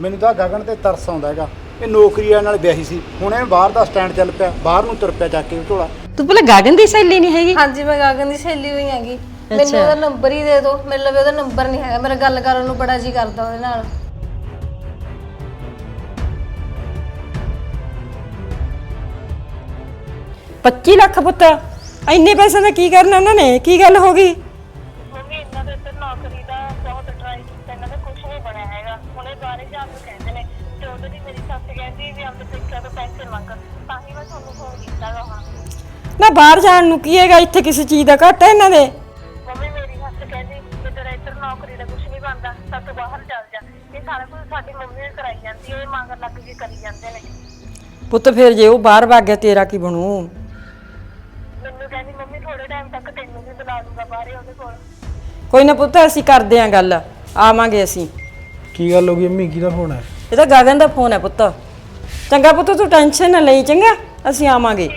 ਮੈਨੂੰ ਤਾਂ ਗਗਨ ਤੇ ਤਰਸ ਆਉਂਦਾ ਹੈਗਾ। ਇਹ ਨੌਕਰੀਆਂ ਨਾਲ ਵਿਆਹੀ ਸੀ। ਹੁਣ ਇਹ ਬਾਹਰ ਦਾ ਸਟੈਂਡ ਚੱਲ ਪਿਆ। ਬਾਹਰ ਨੂੰ ਤੁਰ ਪਿਆ ਚੱਕ ਕੇ ਝੋਲਾ। ਤੂੰ ਪਹਿਲਾਂ ਗਾਗਨ ਦੀ ਸਹੇਲੀ ਨਹੀਂ ਹੈਗੀ? ਹਾਂਜੀ ਮੈਂ ਗਾਗਨ ਦੀ ਸਹੇਲੀ ਹੋਈ ਹੈਗੀ। ਮੈਨੂੰ ਉਹਦਾ ਨੰਬਰ ਹੀ ਦੇ ਦਿਓ। ਮੇਰੇ ਲਵੇ ਉਹਦਾ ਨੰਬਰ ਨਹੀਂ ਹੈਗਾ। ਮੇਰਾ ਗੱਲ ਕਰਨ ਨੂੰ ਬੜਾ ਜੀ ਕਰਦਾ ਉਹਦੇ ਨਾਲ। 25 ਲੱਖ ਪੁੱਤ। ਇੰਨੇ ਪੈਸੇ ਦਾ ਕੀ ਕਰਨਾ ਉਹਨਾਂ ਨੇ? ਕੀ ਗੱਲ ਹੋ ਗਈ? ਨੂੰ ਕਹਿੰਦੇ ਨੇ। ਤੇ ਉਦੋਂ ਦੀ ਮੇਰੀ ਸੱਸ ਕਹਿੰਦੀ ਵੀ ਆਪਣੇ ਸਿੱਖਿਆ ਤੋਂ ਪੈਸੇ ਮੰਗ। ਤਾਂ ਹੀ ਮੈਂ ਤੁਹਾਨੂੰ ਫੋਨ ਕੀਤਾ ਗਾ ਹੁਣ ਨਾ ਬਾਹਰ ਜਾਣ ਨੂੰ ਕੀ ਹੈਗਾ? ਇੱਥੇ ਕਿਸੇ ਚੀਜ਼ ਦਾ ਘਾਟਾ ਇਹਨਾਂ ਦੇ? ਮੰਮੀ ਮੇਰੀ ਸੱਸ ਕਹਿੰਦੀ ਕਿ ਤੇਰਾ ਇੱਧਰ ਨੌਕਰੀ ਦਾ ਕੁਝ ਨਹੀਂ ਬਣਦਾ। ਤਾਂ ਤੂੰ ਬਾਹਰ ਚੱਲ ਜਾ। ਇਹ ਸਾਰਾ ਕੁਝ ਸਾਡੀ ਮੰਮੀ ਨੇ ਕਰਾਈ ਜਾਂਦੀ ਹੈ। ਇਹ ਮੰਗ ਲੱਗ ਕੇ ਕਰੀ ਜਾਂਦੇ ਨੇ। ਪੁੱਤ ਫਿਰ ਜੇ ਉਹ ਬਾਹਰ ਭੱਗ ਗਿਆ ਤੇਰਾ ਕੀ ਬਣੂ? ਮੈਨੂੰ ਕਹਿੰਦੀ ਮੰਮੀ ਥੋੜੇ ਟਾਈਮ ਤੱਕ ਤੈਨੂੰ ਵੀ ਬੁਲਾ ਲੂੰਗਾ ਬਾਹਰੇ ਉਹਦੇ ਕੋਲ। ਕੋਈ ਨਾ ਪੁੱਤ ਅਸੀਂ ਕਰਦੇ ਆਂ ਗੱਲ। ਆਵਾਂਗੇ ਅਸੀਂ। ਕੀ ਗੱਲ ਹੋ ਗਈ ਅੰਮੀ? ਕਿਹਦਾ ਫੋਨ ਹੈ? ਇਹ ਤਾਂ ਗਗਨ ਦਾ ਫੋਨ ਹੈ ਪੁੱਤ। ਚੰਗਾ ਪੁੱਤ ਤੂੰ ਟੈਨਸ਼ਨ ਨਾ ਲਈ ਚੰਗਾ? ਅਸੀਂ ਆਵਾਂਗੇ।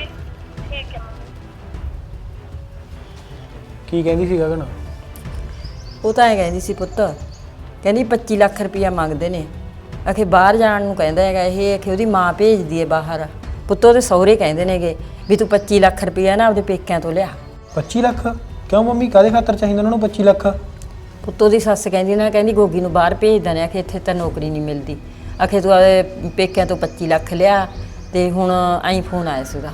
ਕੀ ਕਹਿੰਦੀ ਸੀ ਗਗਨ? ਉਹ ਤਾਂ ਐ ਕਹਿੰਦੀ ਸੀ ਪੁੱਤ ਕਹਿੰਦੀ 25 ਲੱਖ ਰੁਪਇਆ ਮੰਗਦੇ ਨੇ। ਅਖੇ ਬਾਹਰ ਜਾਣ ਨੂੰ ਕਹਿੰਦਾ ਹੈਗਾ ਇਹ ਅਖੇ ਉਹਦੀ ਮਾਂ ਭੇਜਦੀ ਹੈ ਬਾਹਰ। ਪੁੱਤ ਉਹਦੇ ਸਹੁਰੇ ਕਹਿੰਦੇ ਨੇਗੇ ਵੀ ਤੂੰ 25 ਲੱਖ ਰੁਪਇਆ ਨਾ ਆਪਦੇ ਪੇਕਿਆਂ ਤੋਂ ਲਿਆ। 25 ਲੱਖ? ਕਿਉਂ ਮੰਮੀ? ਕਾਦੇ ਖਾਤਰ ਚਾਹੀਦਾ ਉਹਨਾਂ ਨੂੰ 25 ਲੱਖ? ਪੁੱਤੋ ਦੀ ਸੱਸ ਕਹਿੰਦੀ ਨਾ ਕਹਿੰਦੀ ਗੋਗੀ ਨੂੰ ਬਾਹਰ ਭੇਜ ਦਨੇ ਆਖੇ ਇੱਥੇ ਤਾਂ ਨੌਕਰੀ ਨਹੀਂ ਮਿਲਦੀ। ਆਖੇ ਤੂੰ ਆਪਦੇ ਪੇਕਿਆਂ ਤੋਂ 25 ਲੱਖ ਲਿਆ ਤੇ ਹੁਣ ਐਂ ਫੋਨ ਆਇਆ ਸੀ ਉਹਦਾ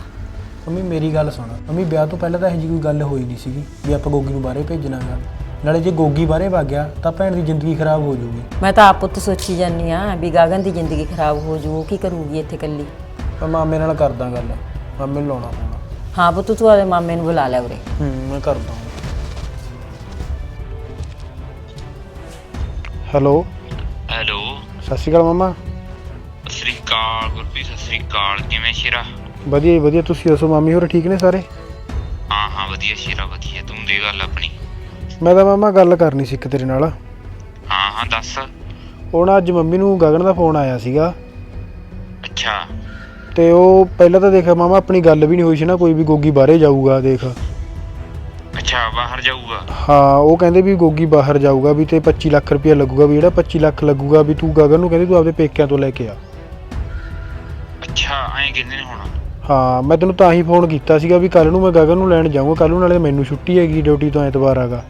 ਮੰਮੀ ਮੇਰੀ ਗੱਲ ਸੁਣ। ਮੰਮੀ ਵਿਆਹ ਤੋਂ ਪਹਿਲਾਂ ਤਾਂ ਇਹੋ ਜਿਹੀ ਕੋਈ ਗੱਲ ਹੋਈ ਨਹੀਂ ਸੀਗੀ ਵੀ ਆਪਾਂ ਗੋਗੀ ਨੂੰ ਬਾਹਰੇ ਭੇਜਣਾਗਾ ਨਾਲੇ ਜੇ ਗੋਗੀ ਬਾਹਰੇ ਵਗ ਗਿਆ ਤਾਂ ਭੈਣ ਦੀ ਜ਼ਿੰਦਗੀ ਖਰਾਬ ਹੋ ਜਾਊਗੀ। ਮੈਂ ਤਾਂ ਆਪ ਪੁੱਤ ਸੋਚੀ ਜਾਂਦੀ ਆ ਵੀ ਗਾਗਨ ਦੀ ਜ਼ਿੰਦਗੀ ਖਰਾਬ ਹੋ ਜੂ ਉਹ ਕੀ ਕਰੂਗੀ ਇੱਥੇ ਇਕੱਲੀ? ਮੈਂ ਮਾਮੇ ਨਾਲ ਕਰਦਾ ਗੱਲ। ਮਾਮੇ ਨੂੰ ਲਾਉਣਾ ਪੈਣਾ ਹਾਂ ਪੁੱਤ ਤੂੰ ਆਪਦੇ ਮਾਮੇ ਨੂੰ ਬੁਲਾ ਲੈ ਉਰੇ। ਹੂੰ ਮੈਂ ਕਰਦਾ ਹੈਲੋ। ਹੈਲੋ। ਸਤਿ ਸ਼੍ਰੀ ਅਕਾਲ ਮਾਮਾ। ਸਤਿ ਸ੍ਰੀ ਅਕਾਲ ਗੁਰਪ੍ਰੀਤ ਸਤਿ ਸ੍ਰੀ ਅਕਾਲ। ਕਿਵੇਂ ਸ਼ੇਰਾ? ਵਧੀਆ ਜੀ ਵਧੀਆ। ਤੁਸੀਂ ਦੱਸੋ ਮਾਮੀ ਹੋਰ ਠੀਕ ਨੇ ਸਾਰੇ? ਹਾਂ ਹਾਂ ਵਧੀਆ ਸ਼ੇਰਾ ਵਧੀਆ। ਤੂੰ ਦੇ ਗੱਲ ਆਪਣੀ? ਮੈਂ ਤਾਂ ਮਾਮਾ ਗੱਲ ਕਰਨੀ ਸੀ ਇੱਕ ਤੇਰੇ ਨਾਲ। ਹਾਂ ਹਾਂ ਦੱਸ। ਉਹ ਨਾ ਅੱਜ ਮੰਮੀ ਨੂੰ ਗਗਨ ਦਾ ਫੋਨ ਆਇਆ ਸੀਗਾ। ਅੱਛਾ। ਤੇ ਉਹ ਪਹਿਲਾਂ ਤਾਂ ਦੇਖ ਮਾਮਾ ਆਪਣੀ ਗੱਲ ਵੀ ਨਹੀਂ ਹੋਈ ਸੀ ਨਾ ਕੋਈ ਵੀ ਗੋਗੀ ਬਾਹਰੇ ਜਾਊਗਾ ਦੇਖ। ਅੱਛਾ ਬਾਹਰ ਜਾਊਗਾ? ਹਾਂ ਉਹ ਕਹਿੰਦੇ ਵੀ ਗੋਗੀ ਬਾਹਰ ਜਾਊਗਾ ਵੀ ਤੇ 25 ਲੱਖ ਰੁਪਇਆ ਲੱਗੂਗਾ ਵੀ ਜਿਹੜਾ 25 ਲੱਖ ਲੱਗੂਗਾ ਵੀ ਤੂੰ ਗਗਨ ਨੂੰ ਕਹਿੰਦੀ ਤੂੰ ਆਪਦੇ ਪੇਕਿਆਂ ਤੋਂ ਲੈ ਕੇ ਆ। ਅੱਛਾ ਐਂ ਕਹਿੰਦੇ ਨੇ ਹੁਣ? ਹਾਂ ਮੈਂ ਤੈਨੂੰ ਤਾਂ ਹੀ ਫੋਨ ਕੀਤਾ ਸੀਗਾ ਵੀ ਕੱਲ ਨੂੰ ਮੈਂ ਗਗਨ ਨੂੰ ਲੈਣ ਜਾਊਂਗਾ ਕੱਲ ਨੂੰ ਨਾਲੇ ਮੈਨੂੰ ਛੁੱਟੀ ਹੈਗੀ ਡਿਊਟੀ ਤੋਂ ਐਤਵਾਰ ਆਗਾ।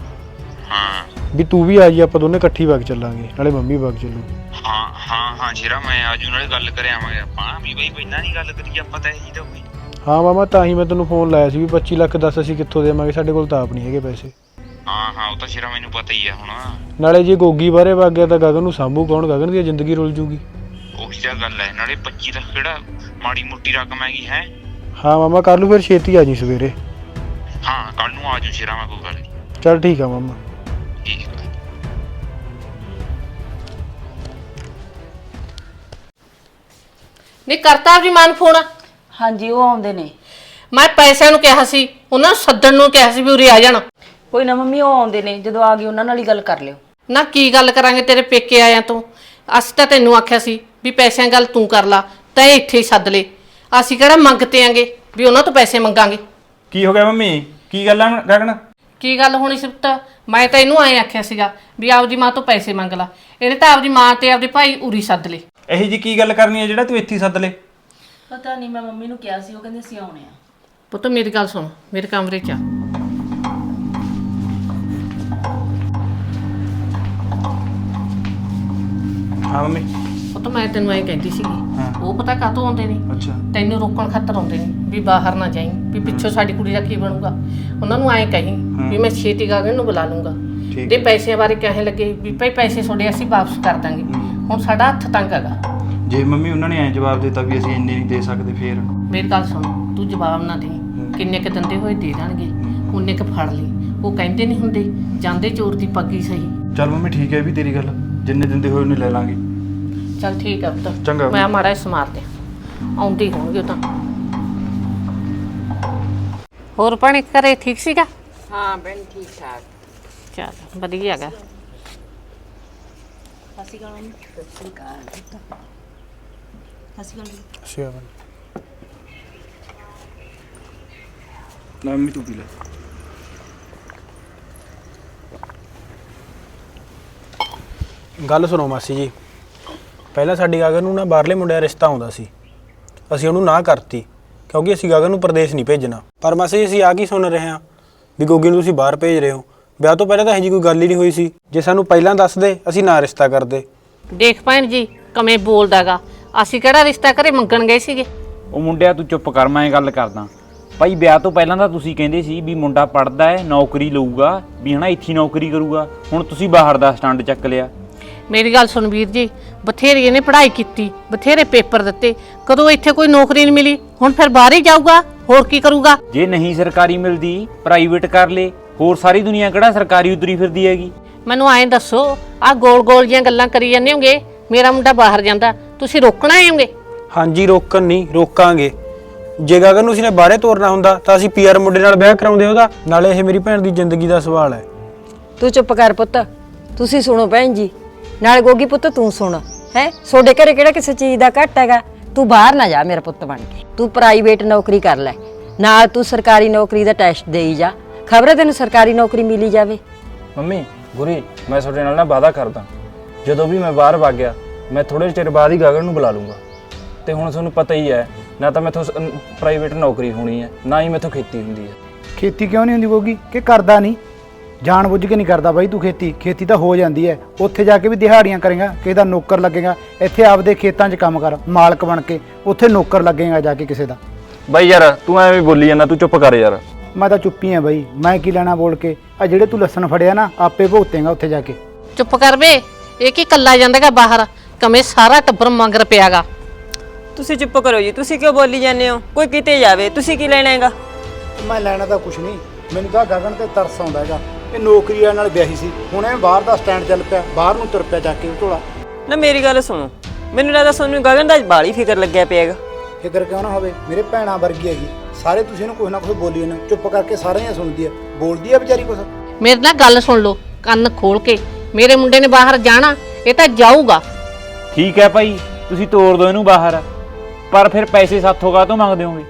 ਹਾਂ। ਵੀ ਤੂੰ ਵੀ ਆ ਜੀ ਆਪਾਂ ਦੋਨੇ ਇਕੱਠੀ ਵਗ ਚੱਲਾਂਗੇ ਨਾਲੇ ਮੰਮੀ ਵਗ ਚੱਲੂ। ਹਾਂ ਹਾਂ ਹਾਂ ਸ਼ੇਰਾ ਮੈਂ ਆਜੂ ਨਾਲੇ ਗੱਲ ਕਰ ਆਵਾਂਗੇ ਆਪਾਂ। ਵੀ ਬਈ ਪਹਿਲਾਂ ਨਹੀਂ ਗੱਲ ਕਰੀ ਆਪਾਂ ਤਾਂ ਇਹੀ ਤਾਂ ਹੋਈ। ਹਾਂ ਮਾਮਾ ਤਾਂ ਹੀ ਮੈਂ ਤੈਨੂੰ ਫੋਨ ਲਾਇਆ ਸੀ ਵੀ 25 ਲੱਖ ਦੱਸ ਅਸੀਂ ਕਿੱਥੋਂ ਦੇਵਾਂਗੇ ਸਾਡੇ ਕੋਲ ਤਾਂ ਆਪ ਨਹੀਂ ਹੈਗੇ ਪੈਸੇ। ਹਾਂ ਹਾਂ ਉਹ ਤਾਂ ਸ਼ੇਰਾ ਮੈਨੂੰ ਪਤਾ ਹੀ ਆ ਹੁਣ। ਨਾਲੇ ਜੇ ਗੋਗੀ ਬਾਹਰੇ ਵਗ ਗਿਆ ਤਾਂ ਗਗਨ ਨੂੰ ਸਾਂਭੂ ਕੌਣ? ਗਗਨ ਦੀ ਜ਼ਿੰਦਗੀ ਰੁਲ ਜੂਗੀ। ਉਹੀ ਤਾਂ ਗੱਲ ਹੈ ਨਾਲੇ 25 ਲੱਖ ਕਿਹੜਾ ਮਾੜੀ ਮੋਟੀ ਰਕਮ ਹੈਗੀ ਹੈ? ਹਾਂ ਮਾਮਾ ਕੱਲ ਨੂੰ ਫਿਰ ਛੇਤੀ ਆ ਜੀ ਸਵੇਰੇ। ਹਾਂ ਕੱਲ ਨੂੰ ਆਜੂ ਸ਼ੇਰਾ ਮੈਂ ਕੋਈ ਗੱਲ ਨਹੀਂ ਚੱਲ ਠੀਕ ਆ ਮਾਮਾ। ਠੀਕ ਨਹੀਂ ਕਰਤਾ ਆਪਣੀ ਮਾਂ ਨੂੰ ਫੋਨ। ਹਾਂਜੀ ਉਹ ਆਉਂਦੇ ਨੇ। ਮੈਂ ਪੈਸਿਆਂ ਨੂੰ ਕਿਹਾ ਸੀ ਉਹਨਾਂ ਨੂੰ ਸੱਦਣ ਨੂੰ ਕਿਹਾ ਸੀ ਵੀ ਉਰੇ ਆ ਜਾਣ। ਕੋਈ ਨਾ ਮੰਮੀ ਉਹ ਆਉਂਦੇ ਨੇ ਜਦੋਂ ਆ ਗਈ ਉਹਨਾਂ ਨਾਲ ਹੀ ਗੱਲ ਕਰ ਲਿਓ। ਨਾ ਕੀ ਗੱਲ ਕਰਾਂਗੇ ਤੇਰੇ ਪੇਕੇ ਆਇਆਂ ਤੋਂ। ਅਸੀਂ ਤਾਂ ਤੈਨੂੰ ਆਖਿਆ ਸੀ ਵੀ ਪੈਸਿਆਂ ਗੱਲ ਤੂੰ ਕਰ ਲਾ ਤਾਂ ਇੱਥੇ ਹੀ ਸੱਦ ਲੈ। ਅਸੀਂ ਕਿਹੜਾ ਮੰਗਤੇ ਆਂਗੇ ਵੀ ਉਹਨਾਂ ਤੋਂ ਪੈਸੇ ਮੰਗਾਂਗੇ। ਕੀ ਹੋ ਗਿਆ ਮੰਮੀ? ਕੀ ਗੱਲ ਆ ਗਗਨ? ਕੀ ਗੱਲ ਹੋਣੀ ਸੀ ਪੁੱਤ? ਮੈਂ ਤਾਂ ਇਹਨੂੰ ਐਂ ਆਖਿਆ ਸੀਗਾ ਵੀ ਆਪਦੀ ਮਾਂ ਤੋਂ ਪੈਸੇ ਮੰਗ ਲਾ। ਇਹਨੇ ਤਾਂ ਆਪਦੀ ਮਾਂ ਤੇ ਆਪਦੇ ਭਾਈ ਉਰੀ ਸੱਦ ਲਏ ਇਹੀ ਜੀ ਕੀ ਗੱਲ ਕਰਨੀ ਹੈ ਜਿਹੜਾ ਤੂੰ ਇੱਥੇ ਹੀ ਸੱਦ ਲੈ? ਪਤਾ ਨਹੀਂ ਮੈਂ ਮੰਮੀ ਨੂੰ ਕਿਹਾ ਸੀ ਉਹ ਕਹਿੰਦੇ ਅਸੀਂ ਆਉਣੇ ਆ। ਪੁੱਤ ਮੇਰੀ ਗੱਲ ਸੁਣ ਮੇਰੇ ਕਮਰੇ 'ਚ ਆ। ਹਾਂ ਮੰਮੀ। ਪੁੱਤ ਮੈਂ ਤੈਨੂੰ ਐਂ ਕਹਿੰਦੀ ਸੀਗੀ ਹਾਂ। ਉਹ ਪਤਾ ਕਾਹਤੋਂ ਆਉਂਦੇ ਨੇ? ਅੱਛਾ। ਤੈਨੂੰ ਰੋਕਣ ਖਾਤਰ ਆਉਂਦੇ ਨੇ ਵੀ ਬਾਹਰ ਨਾ ਜਾਈਂ ਵੀ ਪਿੱਛੋਂ ਸਾਡੀ ਕੁੜੀ ਦਾ ਕੀ ਬਣੂਗਾ? ਉਹਨਾਂ ਨੂੰ ਐਂ ਕਹੀਂ ਵੀ ਮੈਂ ਛੇਤੀ ਗਾਗਨ ਨੂੰ ਬੁਲਾ ਲੂੰਗਾ। ਠੀਕ ਦੇ ਪੈਸਿਆਂ ਬਾਰੇ ਕਹਿਣ ਲੱਗੇ ਵੀ ਭਾਈ ਪੈਸੇ ਤੁਹਾਡੇ ਅਸੀਂ ਵਾਪਸ ਕਰ ਦਾਂਗੇ। ਹੁਣ ਸਾਡਾ ਹੱਥ ਤੰਗ ਹੈਗਾ। ਜੇ ਮੰਮੀ ਉਹਨਾਂ ਨੇ ਐ ਜਵਾਬ ਦਿੱਤਾ ਵੀ ਅਸੀਂ ਇੰਨੇ ਨਹੀਂ ਦੇ ਸਕਦੇ ਫੇਰ? ਮੇਰੀ ਗੱਲ ਸੁਣ ਤੂੰ ਜਵਾਬ ਨਾ ਦੇ। ਕਿੰਨੇ ਕ ਦੰਦੇ ਹੋਏ ਦੇ ਦੇਣਗੇ? ਉਹਨੇ ਕ ਫੜ ਲਈ ਉਹ ਕਹਿੰਦੇ ਨਹੀਂ ਹੁੰਦੇ ਜਾਂਦੇ ਚੋਰ ਦੀ ਪੱਗੀ ਸਹੀ। ਚੱਲ ਮੰਮੀ ਠੀਕ ਹੈ ਵੀ ਤੇਰੀ ਗੱਲ। ਜਿੰਨੇ ਦਿੰਦੇ ਹੋਏ ਉਹਨੇ ਲੈ ਲਾਂਗੇ। ਚੱਲ ਠੀਕ ਆ ਪੁੱਤ। ਚੰਗਾ। ਮੈਂ ਮਾੜਾ ਜਿਹਾ ਸਮਾਰ ਦੇ। ਆਉਂਦੇ ਹੋਣਗੇ ਉਹ ਤਾਂ। ਹੋਰ ਪਾਣੀ ਘਰੇ ਠੀਕ ਸੀਗਾ? ਹਾਂ ਬੈਣ ਠੀਕ ਠਾਕ। ਚੱਲ ਵਧੀਆ ਹੈਗਾ ਅਸੀਂ ਕਹਾਂ ਸਤਿ ਅਕਾਲ ਅਸੀਂ ਅੱਛਾ ਨਾ ਮੰਮੀ ਤੂੰ ਪੀ ਲੈ। ਗੱਲ ਸੁਣੋ ਮਾਸੀ ਜੀ। ਪਹਿਲਾਂ ਸਾਡੀ ਗਗਨ ਨੂੰ ਨਾ ਬਾਹਰਲੇ ਮੁੰਡਿਆਂ ਦਾ ਰਿਸ਼ਤਾ ਆਉਂਦਾ ਸੀ। ਅਸੀਂ ਉਹਨੂੰ ਨਾ ਕਰਤੀ ਕਿਉਂਕਿ ਅਸੀਂ ਗਗਨ ਨੂੰ ਪ੍ਰਦੇਸ਼ ਨਹੀਂ ਭੇਜਣਾ। ਪਰ ਮਾਸੀ ਅਸੀਂ ਆ ਕੀ ਸੁਣ ਰਹੇ ਹਾਂ? ਵੀ ਗੋਗੀ ਨੂੰ ਤੁਸੀਂ ਬਾਹਰ ਭੇਜ ਰਹੇ ਹੋ। ਵਿਆਹ ਤੋਂ ਪਹਿਲਾਂ ਤਾਂ ਇਹੋ ਜਿਹੀ ਕੋਈ ਗੱਲ ਹੀ ਨਹੀਂ ਹੋਈ ਸੀ। ਜੇ ਸਾਨੂੰ ਪਹਿਲਾਂ ਦੱਸਦੇ ਅਸੀਂ ਨਾ ਰਿਸ਼ਤਾ ਕਰਦੇ। ਦੇਖ ਭੈਣ ਜੀ ਕਵੇਂ ਬੋਲਦਾਗਾ। ਅਸੀਂ ਕਿਹੜਾ ਰਿਸ਼ਤਾ ਘਰੇ ਮੰਗਣ ਗਏ ਸੀਗੇ? ਉਹ ਮੁੰਡਿਆ ਤੂੰ ਚੁੱਪ ਕਰ ਮੈਂ ਗੱਲ ਕਰਦਾ। ਭਾਈ ਵਿਆਹ ਤੋਂ ਪਹਿਲਾਂ ਤਾਂ ਤੁਸੀਂ ਕਹਿੰਦੇ ਸੀ ਵੀ ਮੁੰਡਾ ਪੜਦਾ ਹੈ ਨੌਕਰੀ ਲਊਗਾ ਵੀ ਹਨਾ ਇੱਥੇ ਨੌਕਰੀ ਕਰੂਗਾ। ਹੁਣ ਤੁਸੀਂ ਬਾਹਰ ਦਾ ਸਟੈਂਡ ਚੱਕ ਲਿਆ। ਮੇਰੀ ਗੱਲ ਸੁਣ ਵੀਰ ਜੀ ਬਥੇਰੀ ਇਹਨੇ ਪੜ੍ਹਾਈ ਕੀਤੀ ਬਥੇਰੇ ਪੇਪਰ ਦਿੱਤੇ। ਕਦੋਂ ਇੱਥੇ ਕੋਈ ਨੌਕਰੀ ਨਹੀਂ ਮਿਲੀ? ਹੁਣ ਫਿਰ ਬਾਹਰ ਹੀ ਜਾਊਗਾ? ਹੋਰ ਕੀ ਕਰੂਗਾ? ਜੇ ਨਹੀਂ ਸਰਕਾਰੀ ਮਿਲਦੀ ਪ੍ਰਾਈਵੇਟ ਕਰ ਲੇ। ਹੋਰ ਸਾਰੀ ਦੁਨੀਆ ਕਿਹੜਾ ਸਰਕਾਰੀ ਉਤਰੀ ਫਿਰਦੀ ਹੈਗੀ? ਮੈਨੂੰ ਐਂ ਦੱਸੋ ਆਹ ਗੋਲ ਗੋਲ ਜੀਆਂ ਗੱਲਾਂ ਕਰੀ ਜਾਂਦੇ ਹੋਗੇ? ਮੇਰਾ ਮੁੰਡਾ ਬਾਹਰ ਜਾਂਦਾ ਤੁਸੀਂ ਰੋਕਣਾ ਆਏਗੇ ਹਾਂਜੀ ਰੋਕਣ ਨਹੀਂ ਰੋਕਾਂਗੇ। ਜੇ ਗਗਨ ਨੂੰ ਉਸਨੇ ਬਾਹਰੇ ਤੋਰਨਾ ਹੁੰਦਾ ਤਾਂ ਅਸੀਂ ਪੀਆਰ ਮੁੰਡੇ ਨਾਲ ਵਿਆਹ ਕਰਾਉਂਦੇ ਉਹਦਾ। ਨਾਲੇ ਇਹ ਮੇਰੀ ਭੈਣ ਦੀ ਜ਼ਿੰਦਗੀ ਦਾ ਸਵਾਲ ਹੈ। ਤੂੰ ਚੁੱਪ ਕਰ ਪੁੱਤ। ਤੁਸੀਂ ਸੁਣੋ ਭੈਣ ਜੀ। ਨਾਲ ਗੋਗੀ ਪੁੱਤ ਤੂੰ ਸੁਣ। ਹੈ? ਤੁਹਾਡੇ ਘਰੇ ਕਿਹੜਾ ਕਿਸੇ ਚੀਜ਼ ਦਾ ਘੱਟ ਹੈਗਾ? ਤੂੰ ਬਾਹਰ ਨਾ ਜਾ ਮੇਰਾ ਪੁੱਤ ਬਣ ਕੇ। ਤੂੰ ਪ੍ਰਾਈਵੇਟ ਨੌਕਰੀ ਕਰ ਲੈ। ਨਾਲ ਤੂੰ ਸਰਕਾਰੀ ਨੌਕਰੀ ਦਾ ਟੈਸਟ ਦੇਈ ਜਾ। ਖਬਰੇ ਤੈਨੂੰ ਸਰਕਾਰੀ ਨੌਕਰੀ ਮਿਲੀ ਜਾਵੇ? ਮੰਮੀ ਗੁਰੀ ਮੈਂ ਤੁਹਾਡੇ ਨਾਲ ਨਾ ਵਾਅਦਾ ਕਰਦਾ। ਜਦੋਂ ਵੀ ਮੈਂ ਬਾਹਰ ਵਗ ਗਿਆ ਮੈਂ ਥੋੜੇ ਚਿਰ ਬਾਅਦ ਹੀ ਗਗਨ ਨੂੰ ਬੁਲਾ ਲੂੰਗਾ। ਤੇ ਹੁਣ ਤੁਹਾਨੂੰ ਪਤਾ ਹੀ ਹੈ ਨਾ ਤਾਂ ਮੈਥੋਂ ਪ੍ਰਾਈਵੇਟ ਨੌਕਰੀ ਹੋਣੀ ਹੈ ਨਾ ਹੀ ਮੈਥੋਂ ਖੇਤੀ ਹੁੰਦੀ ਹੈ। ਖੇਤੀ ਕਿਉਂ ਨਹੀਂ ਹੁੰਦੀ ਗੋਗੀ ਕਿ ਕਰਦਾ ਨਹੀਂ? ਜਾਣ ਬੁੱਝ ਕੇ ਨਹੀਂ ਕਰਦਾ ਬਾਈ ਤੂੰ ਖੇਤੀ। ਖੇਤੀ ਤਾਂ ਹੋ ਜਾਂਦੀ ਹੈ। ਉੱਥੇ ਜਾ ਕੇ ਵੀ ਦਿਹਾੜੀਆਂ ਕਰੇਗਾ ਕਿਸੇ ਦਾ ਨੌਕਰ ਲੱਗੇਗਾ। ਇੱਥੇ ਆਪਦੇ ਖੇਤਾਂ 'ਚ ਕੰਮ ਕਰ ਮਾਲਕ ਬਣ ਕੇ। ਉੱਥੇ ਨੌਕਰ ਲੱਗੇਗਾ ਜਾ ਕੇ ਕਿਸੇ ਦਾ। ਬਾਈ ਯਾਰ ਤੂੰ ਐਵੇਂ ਬੋਲੀ ਜਾਂਦਾ ਤੂੰ ਚੁੱਪ ਕਰ ਯਾਰ। ਮੈਂ ਤਾਂ ਚੁੱਪੀ ਆ ਬਾਈ। ਮੈਂ ਕੀ ਲੈਣਾ ਬੋਲ ਕੇ? ਆ ਜਿਹੜੇ ਤੂੰ ਲਸਣ ਫੜਿਆ ਨਾ ਆਪੇ ਭੁਗਤੇਗਾ ਉੱਥੇ ਜਾ ਕੇ। ਚੁੱਪ ਕਰ ਵੇ ਇਹ ਕੀ ਕੱਲਾ ਜਾਂਦਾਗਾ ਬਾਹਰ? ਕਵੇਂ ਸਾਰਾ ਟੱਬਰ ਮੰਗਰ ਪਿਆਗਾ। ਤੁਸੀਂ ਚੁੱਪ ਕਰੋ ਜੀ ਤੁਸੀਂ ਕਿਉਂ ਬੋਲੀ ਜਾਂਦੇ ਹੋ? ਕੋਈ ਕਿਤੇ ਜਾਵੇ ਤੁਸੀਂ ਕੀ ਲੈਣਾ ਹੈਗਾ? ਮੈਂ ਲੈਣਾ ਤਾਂ ਕੁਛ ਨਹੀਂ ਮੈਨੂੰ ਤਾਂ ਗਗਨ ਤੇ ਤਰਸ ਆਉਂਦਾ ਹੈਗਾ। ਇਹ ਨੌਕਰੀ ਵਾਲੇ ਨਾਲ ਵਿਆਹੀ ਸੀ ਹੁਣ ਇਹ ਬਾਹਰ ਦਾ ਸਟੈਂਡ ਚੱਲ ਪਿਆ ਬਾਹਰ ਨੂੰ ਤੁਰ ਪਿਆ ਚੱਕ ਕੇ ਝੋਲਾ। ਨਾ ਮੇਰੀ ਗੱਲ ਸੁਣੋ ਮੈਨੂੰ ਲੱਗਦਾ ਤੁਹਾਨੂੰ ਗਗਨ ਦਾ ਬਾਲੀ ਫਿਕਰ ਲੱਗਿਆ ਪਿਆਗਾ ਫਿਕਰ ਕਿਉਂ ਨਾ ਹੋਵੇ? ਮੇਰੇ ਭੈਣਾਂ ਵਰਗੀ ਹੈਗੀ। ਸਾਰੇ ਤੁਸੀਂ ਇਹਨੂੰ ਕੁਛ ਨਾ ਕੁਛ ਬੋਲੀ ਜਾਂਦੇ ਹੋ। ਚੁੱਪ ਕਰਕੇ ਸਾਰਿਆਂ ਸੁਣਦੀ ਹੈ ਬੋਲਦੀ ਹੈ ਵਿਚਾਰੀ ਕੁਛ। ਮੇਰੇ ਨਾਲ ਗੱਲ ਸੁਣ ਲਓ ਕੰਨ ਖੋਲ ਕੇ। ਮੇਰੇ ਮੁੰਡੇ ਨੇ ਬਾਹਰ ਜਾਣਾ ਇਹ ਤਾਂ ਜਾਊਗਾ। ਠੀਕ ਹੈ ਭਾਈ ਤੁਸੀਂ ਤੋਰ ਦਿਓ ਇਹਨੂੰ ਬਾਹਰ। ਪਰ ਫਿਰ ਪੈਸੇ ਸਾਥੋਂ ਕਾ ਤੋਂ ਮੰਗਦੇ ਹੋਗੇ?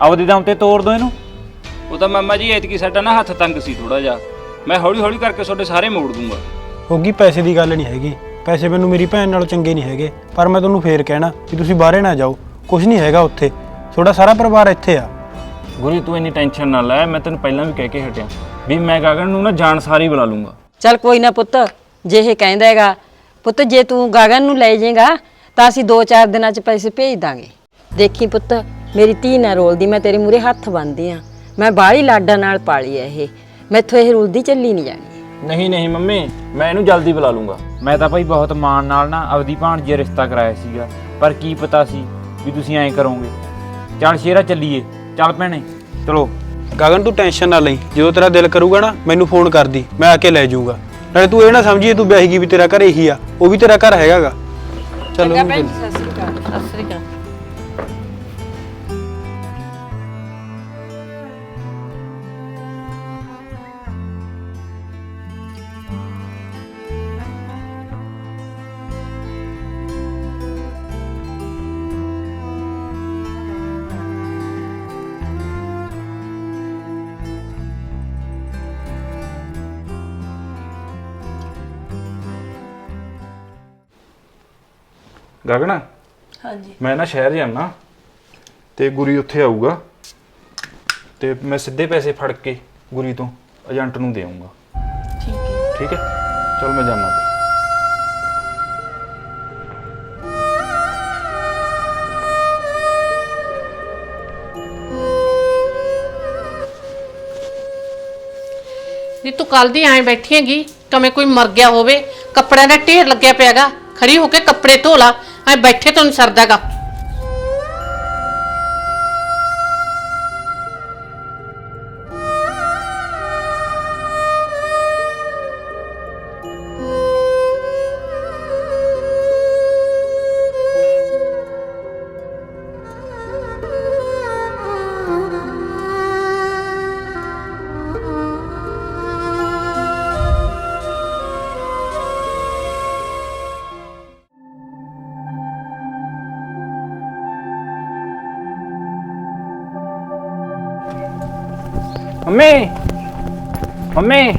ਆਪਦੇ ਦਮ ਤੇ ਤੋਰ ਦਿਓ ਇਹਨੂੰ। ਉਹ ਤਾਂ ਮਾਮਾ ਜੀ ਐਤਕੀ ਸਾਡਾ ਨਾ ਹੱਥ ਤੰਗ ਸੀ ਥੋੜਾ ਜਿਹਾ। ਮੈਂ ਹੌਲੀ ਹੌਲੀ ਕਰਕੇ ਤੁਹਾਡੇ ਸਾਰੇ ਮੋੜ ਦੂੰਗਾ। ਹੋਗੀ ਪੈਸੇ ਦੀ ਗੱਲ ਨਹੀਂ ਹੈਗੀ। ਪੈਸੇ ਮੈਨੂੰ ਮੇਰੀ ਭੈਣ ਨਾਲੋਂ ਚੰਗੇ ਨਹੀਂ ਹੈਗੇ। ਪਰ ਮੈਂ ਤੁਹਾਨੂੰ ਫੇਰ ਕਹਿਣਾ ਕਿ ਤੁਸੀਂ ਬਾਹਰੇ ਨਾ ਜਾਓ। ਕੁਝ ਨਹੀਂ ਹੈਗਾ ਉੱਥੇ। ਤੁਹਾਡਾ ਸਾਰਾ ਪਰਿਵਾਰ ਇੱਥੇ ਆ। ਗੁਰੀ ਤੂੰ ਇੰਨੀ ਟੈਨਸ਼ਨ ਨਾ ਲੈ। ਮੈਂ ਤੈਨੂੰ ਪਹਿਲਾਂ ਵੀ ਕਹਿ ਕੇ ਹਟਿਆ। ਵੀ ਮੈਂ ਗਗਨ ਨੂੰ ਨਾ ਜਾਣ ਸਾਰੀ ਬੁਲਾ ਲੂੰਗਾ। ਚੱਲ ਕੋਈ ਨਾ ਪੁੱਤ। ਜੇ ਇਹ ਕਹਿੰਦਾ ਹੈਗਾ ਪੁੱਤ ਜੇ ਤੂੰ ਗਗਨ ਨੂੰ ਲੈ ਜਾਏਗਾ ਤਾਂ ਅਸੀਂ 2-4 ਦਿਨਾਂ 'ਚ ਪੈਸੇ ਭੇਜ ਦਾਂਗੇ। ਦੇਖੀ ਪੁੱਤ ਮੇਰੀ ਧੀ ਨਾ ਰੋਲਦੀ ਮੈਂ ਤੇਰੇ ਮੂਰੇ ਹੱਥ ਬੰਨਦੀ ਆ। ਮੈਂ ਬਾਹਲੀ ਲਾਡਾਂ ਨਾਲ ਪਾਲੀ ਐ ਇਹ। ਮੈਥੋਂ ਇਹ ਰੁਲਦੀ ਚੱਲੀ ਨਹੀਂ ਜਾਣੀ। ਨਹੀਂ ਨਹੀਂ ਮੰਮੀ ਮੈਂ ਇਹਨੂੰ ਜਲਦੀ ਬੁਲਾ ਲੂੰਗਾ। ਮੈਂ ਤਾਂ ਭਾਈ ਬਹੁਤ ਮਾਣ ਨਾਲ ਨਾ ਆਪਦੀ ਭਾਣਜੀ ਰਿਸ਼ਤਾ ਕਰਾਇਆ ਸੀਗਾ ਪਰ ਕੀ ਪਤਾ ਸੀ ਵੀ ਤੁਸੀਂ ਐਂ ਕਰੋਗੇ। ਚੱਲ ਸ਼ੇਰਾ ਚੱਲੀਏ ਚੱਲ ਭੈਣੇ ਚਲੋ। ਗਗਨ ਤੂੰ ਟੈਨਸ਼ਨ ਨਾ ਲਈ। ਜਦੋਂ ਤੇਰਾ ਦਿਲ ਕਰੂਗਾ ਨਾ ਮੈਨੂੰ ਫੋਨ ਕਰਦੀ ਮੈਂ ਆ ਕੇ ਲੈ ਜਾਊਂਗਾ। ਨਾਲੇ ਤੂੰ ਇਹ ਨਾ ਸਮਝੀ ਤੂੰ ਵਿਆਹੀ ਗਈ ਵੀ ਤੇਰਾ ਘਰ ਇਹੀ ਆ ਉਹ ਵੀ ਤੇਰਾ ਘਰ ਹੈਗਾਗਾ। ਚਲੋ ਚੰਗਾ ਭੈਣ ਜੀ, ਸਤਿ ਸ੍ਰੀ ਅਕਾਲ। ਸਤਿ ਸ੍ਰੀ ਅਕਾਲ। ਗਗਨ? ਹਾਂਜੀ। ਮੈਂ ਨਾ ਸ਼ਹਿਰ ਜਾਣਾ ਤੇ ਗੁਰੀ ਉੱਥੇ ਆਊਗਾ ਤੇ ਮੈਂ ਸਿੱਧੇ ਪੈਸੇ ਫੜ ਕੇ ਗੁਰੀ ਤੋਂ ਏਜੰਟ ਨੂੰ ਦੇਵਾਂਗਾ ਠੀਕ ਹੈ। ਠੀਕ ਹੈ? ਚਲ ਮੈਂ ਜਾਣਾ ਨੀ ਤੂੰ ਕੱਲ ਦੀ ਐਂ ਬੈਠੀ ਹੈਗੀ ਕਵੇਂ ਕੋਈ ਮਰ ਗਿਆ ਹੋਵੇ ਕੱਪੜਿਆਂ ਦਾ ਢੇਰ ਲੱਗਿਆ ਪਿਆਗਾ ਖੜੀ ਹੋ ਕੇ ਕੱਪੜੇ ਧੋ ਲਾ। ਐ ਬੈਠੇ ਤੁਹਾਨੂੰ ਨੀ ਸਰਦਾਗਾ ਮੰਮੀ। ਮੰਮੀ।